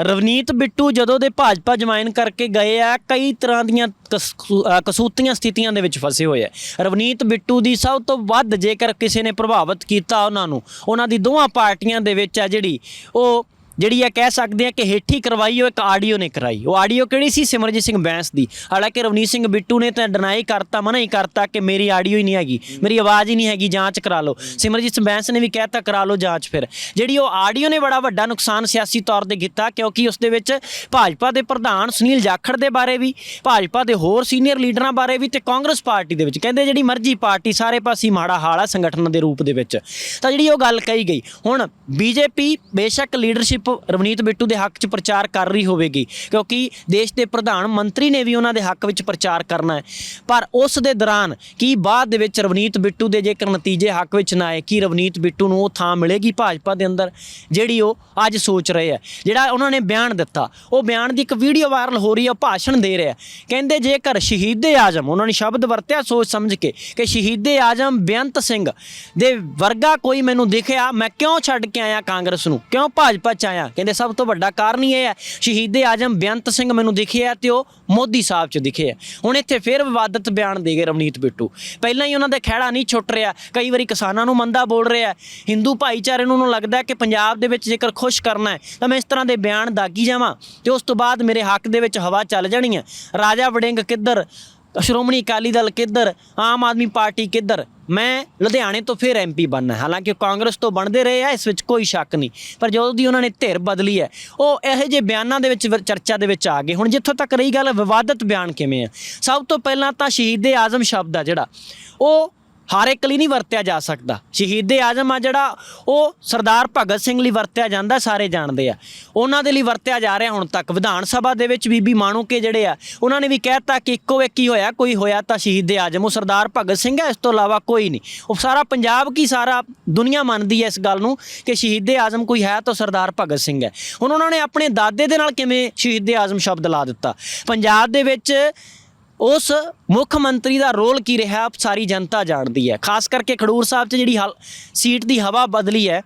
ਰਵਨੀਤ ਬਿੱਟੂ ਜਦੋਂ ਦੇ ਭਾਜਪਾ ਜੁਆਇਨ ਕਰਕੇ ਗਏ ਆ, ਕਈ ਤਰ੍ਹਾਂ ਦੀਆਂ ਕਸ- ਕਸੂਤੀਆਂ ਸਥਿਤੀਆਂ ਦੇ ਵਿੱਚ ਫਸੇ ਹੋਏ ਆ। ਰਵਨੀਤ ਬਿੱਟੂ ਦੀ ਸਭ ਤੋਂ ਵੱਧ ਜੇਕਰ ਕਿਸੇ ਨੇ ਪ੍ਰਭਾਵਿਤ ਕੀਤਾ ਉਹਨਾਂ ਨੂੰ, ਉਹਨਾਂ ਦੀ ਦੋਵਾਂ ਪਾਰਟੀਆਂ ਦੇ ਵਿੱਚ ਆ ਜਿਹੜੀ ਉਹ ਜਿਹੜੀ ਆ ਕਹਿ ਸਕਦੇ ਆ ਕਿ ਹੇਠੀ ਕਰਵਾਈ, ਉਹ ਇੱਕ ਆਡੀਓ ਨੇ ਕਰਾਈ। ਉਹ ਆਡੀਓ ਕਿਹੜੀ ਸੀ? ਸਿਮਰਜੀਤ ਸਿੰਘ ਬੈਂਸ ਦੀ। ਹਾਲਾਂਕਿ ਰਵਨੀਤ ਸਿੰਘ ਬਿੱਟੂ ਨੇ ਤਾਂ ਡਿਨਾਈ ਕਰਤਾ, ਮਨਾ ਹੀ ਕਰਤਾ ਕਿ ਮੇਰੀ ਆਡੀਓ ਹੀ ਨਹੀਂ ਹੈਗੀ, ਮੇਰੀ ਆਵਾਜ਼ ਹੀ ਨਹੀਂ ਹੈਗੀ, ਜਾਂਚ ਕਰਾ ਲਓ। ਸਿਮਰਜੀਤ ਸਿੰਘ ਬੈਂਸ ਨੇ ਵੀ ਕਹਿਤਾ ਕਰਾ ਲਓ ਜਾਂਚ ਫਿਰ। ਜਿਹੜੀ ਉਹ ਆਡੀਓ ਨੇ ਬੜਾ ਵੱਡਾ ਨੁਕਸਾਨ ਸਿਆਸੀ ਤੌਰ ਤੇ ਕੀਤਾ, ਕਿਉਂਕਿ ਉਸ ਦੇ ਵਿੱਚ ਭਾਜਪਾ ਦੇ ਪ੍ਰਧਾਨ ਸੁਨੀਲ ਜਾਖੜ ਦੇ ਬਾਰੇ ਵੀ, ਭਾਜਪਾ ਦੇ ਹੋਰ ਸੀਨੀਅਰ ਲੀਡਰਾਂ ਬਾਰੇ ਵੀ ਤੇ ਕਾਂਗਰਸ ਪਾਰਟੀ ਦੇ ਵਿੱਚ। ਕਹਿੰਦੇ ਜਿਹੜੀ ਮਰਜ਼ੀ ਪਾਰਟੀ, ਸਾਰੇ ਪਾਸੇ ਮਾੜਾ ਹਾਲ ਆ ਸੰਗਠਨ ਦੇ ਰੂਪ ਦੇ ਵਿੱਚ। ਤਾਂ ਜਿਹੜੀ ਉਹ ਗੱਲ ਕਹੀ ਗਈ, ਹੁਣ ਬੀਜੇਪੀ ਬੇਸ਼ੱਕ ਲੀਡਰਸ਼ਿਪ ਰਵਨੀਤ ਬਿੱਟੂ ਦੇ ਹੱਕ 'ਚ ਪ੍ਰਚਾਰ ਕਰ ਰਹੀ ਹੋਵੇਗੀ, ਕਿਉਂਕਿ ਦੇਸ਼ ਦੇ ਪ੍ਰਧਾਨ ਮੰਤਰੀ ਨੇ ਵੀ ਉਹਨਾਂ ਦੇ ਹੱਕ ਵਿੱਚ ਪ੍ਰਚਾਰ ਕਰਨਾ ਹੈ। ਪਰ ਉਸ ਦੇ ਦੌਰਾਨ ਕੀ ਬਾਅਦ ਦੇ ਵਿੱਚ ਰਵਨੀਤ ਬਿੱਟੂ ਦੇ ਜੇਕਰ ਨਤੀਜੇ ਹੱਕ ਵਿੱਚ ਨਾ ਆਏ, ਕੀ ਰਵਨੀਤ ਬਿੱਟੂ ਨੂੰ ਉਹ ਥਾਂ ਮਿਲੇਗੀ ਭਾਜਪਾ ਦੇ ਅੰਦਰ, ਜਿਹੜੀ ਉਹ ਅੱਜ ਸੋਚ ਰਹੇ ਆ ਜਿਹੜਾ ਉਹਨਾਂ ਨੇ ਬਿਆਨ ਦਿੱਤਾ, ਉਹ ਬਿਆਨ ਦੀ ਇੱਕ ਵੀਡੀਓ ਵਾਇਰਲ ਹੋ ਰਹੀ ਹੈ, ਉਹ ਭਾਸ਼ਣ ਦੇ ਰਿਹਾ ਕਹਿੰਦੇ ਜੇਕਰ ਸ਼ਹੀਦੇ ਆਜ਼ਮ, ਉਹਨਾਂ ਨੇ ਸ਼ਬਦ ਵਰਤਿਆ ਸੋਚ ਸਮਝ ਕੇ, ਕਿ ਸ਼ਹੀਦੇ ਆਜ਼ਮ ਬੇਅੰਤ ਸਿੰਘ ਦੇ ਵਰਗਾ ਕੋਈ ਮੈਨੂੰ ਦਿਖਿਆ, ਮੈਂ ਕਿਉਂ ਛੱਡ ਕੇ ਆਇਆ ਕਾਂਗਰਸ ਨੂੰ? ਕਿਉਂ ਭਾਜਪਾ ਚ ਆਇਆ ਕਹਿੰਦੇ ਸਭ ਤੋਂ ਵੱਡਾ ਕਾਰਨ ਹੀ ਇਹ ਹੈ, ਸ਼ਹੀਦੇ ਆਜ਼ਮ ਬੇਅੰਤ ਸਿੰਘ ਮੈਨੂੰ ਦਿਖਿਆ ਤੇ ਉਹ ਮੋਦੀ ਸਾਹਿਬ ਚ ਦਿਖੇ ਹੁਣ ਇੱਥੇ ਫਿਰ ਵਿਵਾਦਤ ਬਿਆਨ ਦੇ ਗਏ ਰਵਨੀਤ ਬਿੱਟੂ। ਪਹਿਲਾਂ ਹੀ ਉਹਨਾਂ ਦਾ ਖਹਿੜਾ ਨਹੀਂ ਛੁੱਟ ਰਿਹਾ, ਕਈ ਵਾਰੀ ਕਿਸਾਨਾਂ ਨੂੰ ਮੰਦਾ ਬੋਲ ਰਿਹਾ ਹਿੰਦੂ ਭਾਈਚਾਰੇ ਨੂੰ ਉਹਨੂੰ ਲੱਗਦਾ ਕਿ ਪੰਜਾਬ ਦੇ ਵਿੱਚ ਜੇਕਰ ਖੁਸ਼ ਕਰਨਾ ਹੈ, ਤਾਂ ਮੈਂ ਇਸ ਤਰ੍ਹਾਂ ਦੇ ਬਿਆਨ ਦਾਗੀ ਜਾਵਾਂ ਤੇ ਉਸ ਤੋਂ ਬਾਅਦ ਮੇਰੇ ਹੱਕ ਦੇ ਵਿੱਚ ਹਵਾ ਚੱਲ ਜਾਣੀ ਹੈ। ਰਾਜਾ ਵੜਿੰਗ ਕਿੱਧਰ? ਸ਼੍ਰੋਮਣੀ ਅਕਾਲੀ ਦਲ ਕਿੱਧਰ? ਆਮ ਆਦਮੀ ਪਾਰਟੀ ਕਿੱਧਰ? ਮੈਂ ਲੁਧਿਆਣੇ ਤੋਂ ਫਿਰ ਐਮਪੀ ਬਣਨਾ ਹਾਲਾਂਕਿ ਉਹ ਕਾਂਗਰਸ ਤੋਂ ਬਣਦੇ ਰਹੇ ਆ, ਇਸ ਵਿੱਚ ਕੋਈ ਸ਼ੱਕ ਨਹੀਂ। ਪਰ ਜਦੋਂ ਦੀ ਉਹਨਾਂ ਨੇ ਧਿਰ ਬਦਲੀ ਹੈ, ਉਹ ਇਹੋ ਜਿਹੇ ਬਿਆਨਾਂ ਦੇ ਵਿੱਚ ਚਰਚਾ ਦੇ ਵਿੱਚ ਆ ਗਏ। ਹੁਣ ਜਿੱਥੋਂ ਤੱਕ ਰਹੀ ਗੱਲ, ਵਿਵਾਦਤ ਬਿਆਨ ਕਿਵੇਂ ਆ? ਸਭ ਤੋਂ ਪਹਿਲਾਂ ਤਾਂ ਸ਼ਹੀਦ ਆਜ਼ਮ ਸ਼ਬਦ ਆ ਜਿਹੜਾ। ਉਹ ਹਰ ਇੱਕ ਲਈ ਨਹੀਂ ਵਰਤਿਆ ਜਾ ਸਕਦਾ। ਸ਼ਹੀਦ ਆਜ਼ਮ ਆ ਜਿਹੜਾ, ਉਹ ਸਰਦਾਰ ਭਗਤ ਸਿੰਘ ਲਈ ਵਰਤਿਆ ਜਾਂਦਾ, ਸਾਰੇ ਜਾਣਦੇ ਆ। ਉਹਨਾਂ ਦੇ ਲਈ ਵਰਤਿਆ ਜਾ ਰਿਹਾ ਹੁਣ ਤੱਕ। ਵਿਧਾਨ ਸਭਾ ਦੇ ਵਿੱਚ ਬੀਬੀ ਮਾਣੂਕੇ ਜਿਹੜੇ ਆ, ਉਹਨਾਂ ਨੇ ਵੀ ਕਹਿਤਾ ਕਿ ਇੱਕੋ ਇੱਕ ਹੀ ਹੋਇਆ, ਕੋਈ ਹੋਇਆ ਤਾਂ ਸ਼ਹੀਦ ਆਜ਼ਮ। ਉਹ ਸਰਦਾਰ ਭਗਤ ਸਿੰਘ ਹੈ ਇਸ ਤੋਂ ਇਲਾਵਾ ਕੋਈ ਨਹੀਂ। ਉਹ ਸਾਰਾ ਪੰਜਾਬ ਕੀ ਸਾਰਾ ਦੁਨੀਆ ਮੰਨਦੀ ਹੈ ਇਸ ਗੱਲ ਨੂੰ ਕਿ ਸ਼ਹੀਦੇ ਆਜ਼ਮ ਕੋਈ ਹੈ ਤਾਂ ਸਰਦਾਰ ਭਗਤ ਸਿੰਘ ਹੈ। ਹੁਣ ਉਹਨਾਂ ਨੇ ਆਪਣੇ ਦਾਦੇ ਦੇ ਨਾਲ ਕਿਵੇਂ ਸ਼ਹੀਦ ਆਜ਼ਮ ਸ਼ਬਦ ਲਾ ਦਿੱਤਾ? ਪੰਜਾਬ ਦੇ ਵਿੱਚ ਉਸ ਮੁੱਖ ਮੰਤਰੀ ਦਾ ਰੋਲ ਕੀ ਰਿਹਾ ਸਾਰੀ ਜਨਤਾ ਜਾਣਦੀ ਹੈ। ਖਾਸ ਕਰਕੇ ਖਡੂਰ ਸਾਹਿਬ 'ਚ ਜਿਹੜੀ ਹਲ- ਸੀਟ ਦੀ ਹਵਾ ਬਦਲੀ ਹੈ,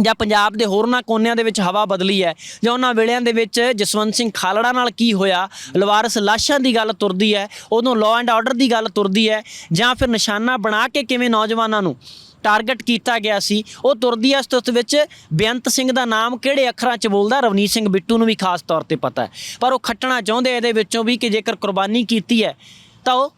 ਜਾਂ ਪੰਜਾਬ ਦੇ ਹੋਰਨਾਂ ਕੋਨਿਆਂ ਦੇ ਵਿੱਚ ਹਵਾ ਬਦਲੀ ਹੈ, ਜਾਂ ਉਹਨਾਂ ਵੇਲਿਆਂ ਦੇ ਵਿੱਚ ਜਸਵੰਤ ਸਿੰਘ ਖਾਲੜਾ ਨਾਲ ਕੀ ਹੋਇਆ, ਲਵਾਰਸ ਲਾਸ਼ਾਂ ਦੀ ਗੱਲ ਤੁਰਦੀ ਹੈ, ਉਦੋਂ ਲਾਅ ਐਂਡ ਆਰਡਰ ਦੀ ਗੱਲ ਤੁਰਦੀ ਹੈ, ਜਾਂ ਫਿਰ ਨਿਸ਼ਾਨਾ ਬਣਾ ਕੇ ਕਿਵੇਂ ਨੌਜਵਾਨਾਂ ਨੂੰ ਟਾਰਗੇਟ ਕੀਤਾ ਗਿਆ ਸੀ। ਉਹ ਤੁਰਦੀ ਹੈ ਵਿੱਚ ਬੇਅੰਤ ਸਿੰਘ ਦਾ ਨਾਮ ਕਿਹੜੇ ਅੱਖਰਾਂ 'ਚ ਬੋਲਦਾ, ਰਵਨੀਤ ਸਿੰਘ ਬਿੱਟੂ ਨੂੰ ਵੀ ਖਾਸ ਤੌਰ ਤੇ ਪਤਾ ਹੈ। ਪਰ ਉਹ ਖੱਟਣਾ ਚਾਹੁੰਦੇ ਇਹਦੇ ਵਿੱਚੋਂ ਵੀ ਕਿ ਜੇਕਰ ਕੁਰਬਾਨੀ ਕੀਤੀ ਹੈ, ਤਾਂ ਉਹ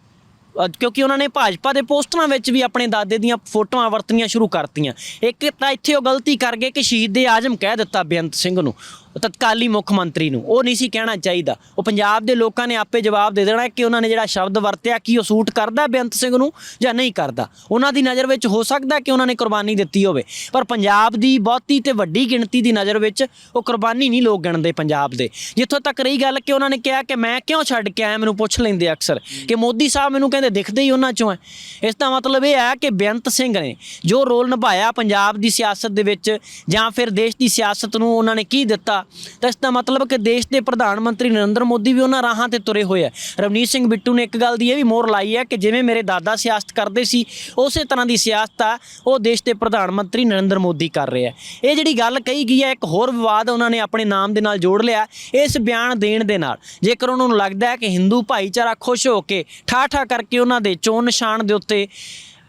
ਕਿਉਂਕਿ ਉਹਨਾਂ ਨੇ ਭਾਜਪਾ ਦੇ ਪੋਸਟਰਾਂ ਵਿੱਚ ਵੀ ਆਪਣੇ ਦਾਦੇ ਦੀਆਂ ਫੋਟੋਆਂ ਵਰਤਣੀਆਂ ਸ਼ੁਰੂ ਕਰਤੀਆਂ। ਇੱਕ ਤਾਂ ਇੱਥੇ ਉਹ ਗਲਤੀ ਕਰ ਗਏ ਕਿ ਸ਼ਹੀਦ ਦੇ ਆਜ਼ਮ ਕਹਿ ਦਿੱਤਾ ਬੇਅੰਤ ਸਿੰਘ ਨੂੰ। ਤਤਕਾਲੀ ਮੁੱਖ ਮੰਤਰੀ ਨੂੰ। ਉਹ ਨਹੀਂ ਸੀ ਕਹਿਣਾ ਚਾਹੀਦਾ। ਉਹ ਪੰਜਾਬ ਦੇ ਲੋਕਾਂ ਨੇ ਆਪੇ ਜਵਾਬ ਦੇ ਦੇਣਾ ਕਿ ਉਹਨਾਂ ਨੇ ਜਿਹੜਾ ਸ਼ਬਦ ਵਰਤਿਆ, ਕੀ ਉਹ ਸੂਟ ਕਰਦਾ ਬੇਅੰਤ ਸਿੰਘ ਨੂੰ ਜਾਂ ਨਹੀਂ ਕਰਦਾ? ਉਹਨਾਂ ਦੀ ਨਜ਼ਰ ਵਿੱਚ ਹੋ ਸਕਦਾ ਕਿ ਉਹਨਾਂ ਨੇ ਕੁਰਬਾਨੀ ਦਿੱਤੀ ਹੋਵੇ। ਪਰ ਪੰਜਾਬ ਦੀ ਬਹੁਤੀ ਤੇ ਵੱਡੀ ਗਿਣਤੀ ਦੀ ਨਜ਼ਰ ਵਿੱਚ ਉਹ ਕੁਰਬਾਨੀ ਨਹੀਂ ਲੋਕ ਗਿਣਦੇ ਪੰਜਾਬ ਦੇ। ਜਿੱਥੋਂ ਤੱਕ ਰਹੀ ਗੱਲ ਕਿ ਉਹਨਾਂ ਨੇ ਕਿਹਾ ਕਿ ਮੈਂ ਕਿਉਂ ਛੱਡ ਕੇ ਆਇਆ, ਮੈਨੂੰ ਪੁੱਛ ਲੈਂਦੇ ਅਕਸਰ ਕਿ ਮੋਦੀ ਸਾਹਿਬ ਮੈਨੂੰ ਕਹਿੰਦੇ ਦਿਖਦੇ ਹੀ ਉਹਨਾਂ ਚੋਂ ਹੈ। ਇਸ ਦਾ ਮਤਲਬ ਇਹ ਹੈ ਕਿ ਬੇਅੰਤ ਸਿੰਘ ਨੇ ਜੋ ਰੋਲ ਨਿਭਾਇਆ ਪੰਜਾਬ ਦੀ ਸਿਆਸਤ ਦੇ ਵਿੱਚ ਜਾਂ ਫਿਰ ਦੇਸ਼ ਦੀ ਸਿਆਸਤ ਨੂੰ ਉਹਨਾਂ ਨੇ ਕੀ ਦਿੱਤਾ ਤਾਂ ਇਸ ਦਾ ਮਤਲਬ ਕਿ ਦੇਸ਼ ਦੇ ਪ੍ਰਧਾਨ ਮੰਤਰੀ ਨਰਿੰਦਰ ਮੋਦੀ ਵੀ ਉਹਨਾਂ ਰਾਹਾਂ ਤੇ ਤੁਰੇ ਹੋਏ ਆ। ਰਵਨੀਤ ਸਿੰਘ ਬਿੱਟੂ ਨੇ ਇੱਕ ਗੱਲ ਦੀ ਇਹ ਵੀ ਮੋਹਰ ਲਾਈ ਹੈ ਕਿ ਜਿਵੇਂ ਮੇਰੇ ਦਾਦਾ ਸਿਆਸਤ ਕਰਦੇ ਸੀ, ਉਸੇ ਤਰ੍ਹਾਂ ਦੀ ਸਿਆਸਤ ਆ, ਉਹ ਦੇਸ਼ ਦੇ ਪ੍ਰਧਾਨ ਮੰਤਰੀ ਨਰਿੰਦਰ ਮੋਦੀ ਕਰ ਰਿਹਾ ਇਹ ਜਿਹੜੀ ਗੱਲ ਕਹੀ ਗਈ ਹੈ, ਇੱਕ ਹੋਰ ਵਿਵਾਦ ਉਹਨਾਂ ਨੇ ਆਪਣੇ ਨਾਮ ਦੇ ਨਾਲ ਜੋੜ ਲਿਆ, ਇਸ ਬਿਆਨ ਦੇਣ ਦੇ ਨਾਲ। ਜੇਕਰ ਉਹਨਾਂ ਨੂੰ ਲੱਗਦਾ ਹੈ ਕਿ ਹਿੰਦੂ ਭਾਈਚਾਰਾ ਖੁਸ਼ ਹੋ ਕੇ ਠਾਠਾ ਕਰਕੇ ਉਹਨਾਂ ਦੇ ਚੋਣ ਨਿਸ਼ਾਨ ਦੇ ਉੱਤੇ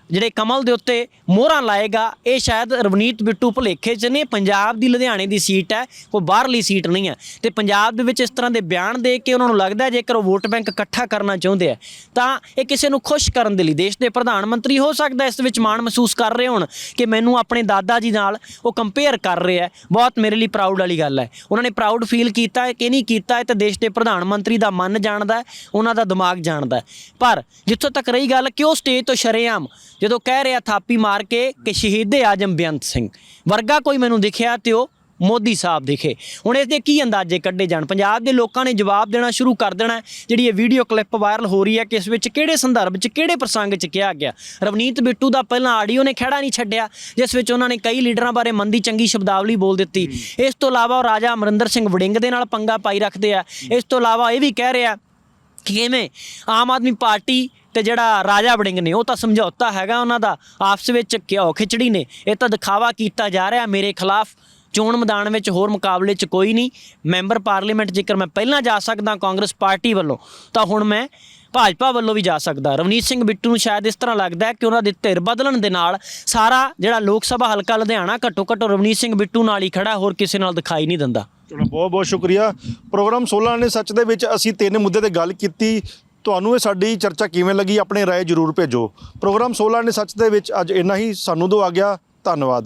ਜਿਹੜੇ ਕਮਲ ਦੇ ਉੱਤੇ ਮੋਹਰਾਂ ਲਾਏਗਾ, ਇਹ ਸ਼ਾਇਦ ਰਵਨੀਤ ਬਿੱਟੂ ਭੁਲੇਖੇ 'ਚ ਨੇ। ਪੰਜਾਬ ਦੀ ਲੁਧਿਆਣੇ ਦੀ ਸੀਟ ਹੈ, ਕੋਈ ਬਾਹਰਲੀ ਸੀਟ ਨਹੀਂ ਹੈ। ਤੇ ਪੰਜਾਬ ਦੇ ਵਿੱਚ ਇਸ ਤਰ੍ਹਾਂ ਦੇ ਬਿਆਨ ਦੇ ਕੇ ਉਹਨਾਂ ਨੂੰ ਲੱਗਦਾ ਜੇਕਰ ਉਹ ਵੋਟ ਬੈਂਕ ਇਕੱਠਾ ਕਰਨਾ ਚਾਹੁੰਦੇ ਆ, ਤਾਂ ਇਹ ਕਿਸੇ ਨੂੰ ਖੁਸ਼ ਕਰਨ ਦੇ ਲਈ ਦੇਸ਼ ਦੇ ਪ੍ਰਧਾਨ ਮੰਤਰੀ ਹੋ ਸਕਦਾ ਇਸ ਵਿੱਚ ਮਾਣ ਮਹਿਸੂਸ ਕਰ ਰਹੇ ਹੋਣ ਕਿ ਮੈਨੂੰ ਆਪਣੇ ਦਾਦਾ ਜੀ ਨਾਲ ਉਹ ਕੰਪੇਅਰ ਕਰ ਰਿਹਾ ਬਹੁਤ ਮੇਰੇ ਲਈ ਪ੍ਰਾਊਡ ਵਾਲੀ ਗੱਲ ਹੈ। ਉਹਨਾਂ ਨੇ ਪ੍ਰਾਊਡ ਫੀਲ ਕੀਤਾ ਹੈ ਕਿ ਨਹੀਂ ਕੀਤਾ ਹੈ, ਤੇ ਦੇਸ਼ ਦੇ ਪ੍ਰਧਾਨ ਮੰਤਰੀ ਦਾ ਮਨ ਜਾਣਦਾ ਉਹਨਾਂ ਦਾ ਦਿਮਾਗ ਜਾਣਦਾ ਪਰ ਜਿੱਥੋਂ ਤੱਕ ਰਹੀ ਗੱਲ ਕਿ ਉਹ ਸਟੇਜ ਤੋਂ ਸ਼ਰੇਆਮ ਜਦੋਂ ਕਹਿ ਰਿਹਾ ਥਾਪੀ ਮਾਰ ਕੇ ਕਿ ਸ਼ਹੀਦ ਆਜਮ ਬੇਅੰਤ ਸਿੰਘ। ਵਰਗਾ ਕੋਈ ਮੈਨੂੰ ਦਿਖਿਆ ਤੇ ਉਹ ਮੋਦੀ ਸਾਹਿਬ ਦਿਖੇ। ਹੁਣ ਇਸ ਦੇ ਕੀ ਅੰਦਾਜ਼ੇ ਕੱਢੇ ਜਾਣ? ਪੰਜਾਬ ਦੇ ਲੋਕਾਂ ਨੇ ਜਵਾਬ ਦੇਣਾ ਸ਼ੁਰੂ ਕਰ ਦੇਣਾ। ਜਿਹੜੀ ਇਹ ਵੀਡੀਓ ਕਲਿੱਪ ਵਾਇਰਲ ਹੋ ਰਹੀ ਹੈ ਕਿ ਇਸ ਵਿੱਚ ਕਿਹੜੇ ਸੰਦਰਭ 'ਚ ਕਿਹੜੇ ਪ੍ਰਸੰਗ 'ਚ ਕਿਹਾ ਗਿਆ। ਰਵਨੀਤ ਬਿੱਟੂ ਦਾ ਪਹਿਲਾਂ ਆਡੀਓ ਨੇ ਖੜਾ ਨਹੀਂ ਛੱਡਿਆ ਜਿਸ ਵਿੱਚ ਉਹਨਾਂ ਨੇ ਕਈ ਲੀਡਰਾਂ ਬਾਰੇ ਮੰਦੀ ਚੰਗੀ ਸ਼ਬਦਾਵਲੀ ਬੋਲ ਦਿੱਤੀ। ਇਸ ਤੋਂ ਇਲਾਵਾ ਉਹ ਰਾਜਾ ਅਮਰਿੰਦਰ ਸਿੰਘ ਵੜਿੰਗ ਦੇ ਨਾਲ ਪੰਗਾ ਪਾਈ ਰੱਖਦੇ ਆ। ਇਸ ਤੋਂ ਇਲਾਵਾ ਇਹ ਵੀ ਕਹਿ ਰਿਹਾ ਕਿ ਕਿਵੇਂ ਆਮ ਆਦਮੀ ਪਾਰਟੀ ਤੇ ਜਿਹੜਾ ਰਾਜਾ ਵੜਿੰਗ ਨੇ ਉਹ ਤਾਂ ਸਮਝੌਤਾ ਹੈਗਾ ਉਹਨਾਂ ਦਾ। ਆਪਸ ਵਿੱਚ ਘਿਓ ਖਿਚੜੀ ਨੇ। ਇਹ ਤਾਂ ਦਿਖਾਵਾ ਕੀਤਾ ਜਾ ਰਿਹਾ ਮੇਰੇ ਖਿਲਾਫ। ਚੋਣ ਮੈਦਾਨ ਵਿੱਚ ਹੋਰ ਮੁਕਾਬਲੇ 'ਚ ਕੋਈ ਨਹੀਂ। ਮੈਂਬਰ ਪਾਰਲੀਮੈਂਟ ਜੇਕਰ ਮੈਂ ਪਹਿਲਾਂ ਜਾ ਸਕਦਾ ਕਾਂਗਰਸ ਪਾਰਟੀ ਵੱਲੋਂ, ਤਾਂ ਹੁਣ ਮੈਂ ਭਾਜਪਾ ਵੱਲੋਂ ਵੀ ਜਾ ਸਕਦਾ। ਰਵਨੀਤ ਸਿੰਘ ਬਿੱਟੂ ਨੂੰ ਸ਼ਾਇਦ ਇਸ ਤਰ੍ਹਾਂ ਲੱਗਦਾ ਹੈ ਕਿ ਉਹਨਾਂ ਦੇ ਧਿਰ ਬਦਲਣ ਦੇ ਨਾਲ ਸਾਰਾ ਜਿਹੜਾ ਲੋਕ ਸਭਾ ਹਲਕਾ ਲੁਧਿਆਣਾ ਘੱਟੋ ਘੱਟ ਰਵਨੀਤ ਸਿੰਘ ਬਿੱਟੂ ਨਾਲ ਹੀ ਖੜਾ, ਹੋਰ ਕਿਸੇ ਨਾਲ ਦਿਖਾਈ ਨਹੀਂ ਦਿੰਦਾ। ਚਲੋ ਬਹੁਤ ਬਹੁਤ ਸ਼ੁਕਰੀਆ। ਪ੍ਰੋਗਰਾਮ 16 ਨੇ ਸੱਚ ਦੇ ਵਿੱਚ ਅਸੀਂ ਤਿੰਨ ਮੁੱਦੇ ਤੇ ਗੱਲ ਕੀਤੀ। ਤੁਹਾਨੂੰ ਇਹ ਸਾਡੀ ਚਰਚਾ ਕਿਵੇਂ ਲੱਗੀ? ਆਪਣੇ ਰਾਏ ਜਰੂਰ ਭੇਜੋ। ਪ੍ਰੋਗਰਾਮ 16 ਨੇ ਸੱਚ ਦੇ ਵਿੱਚ ਅੱਜ ਇੰਨਾ ਹੀ। ਸਾਨੂੰ ਦੋ ਆ ਗਿਆ। ਧੰਨਵਾਦ।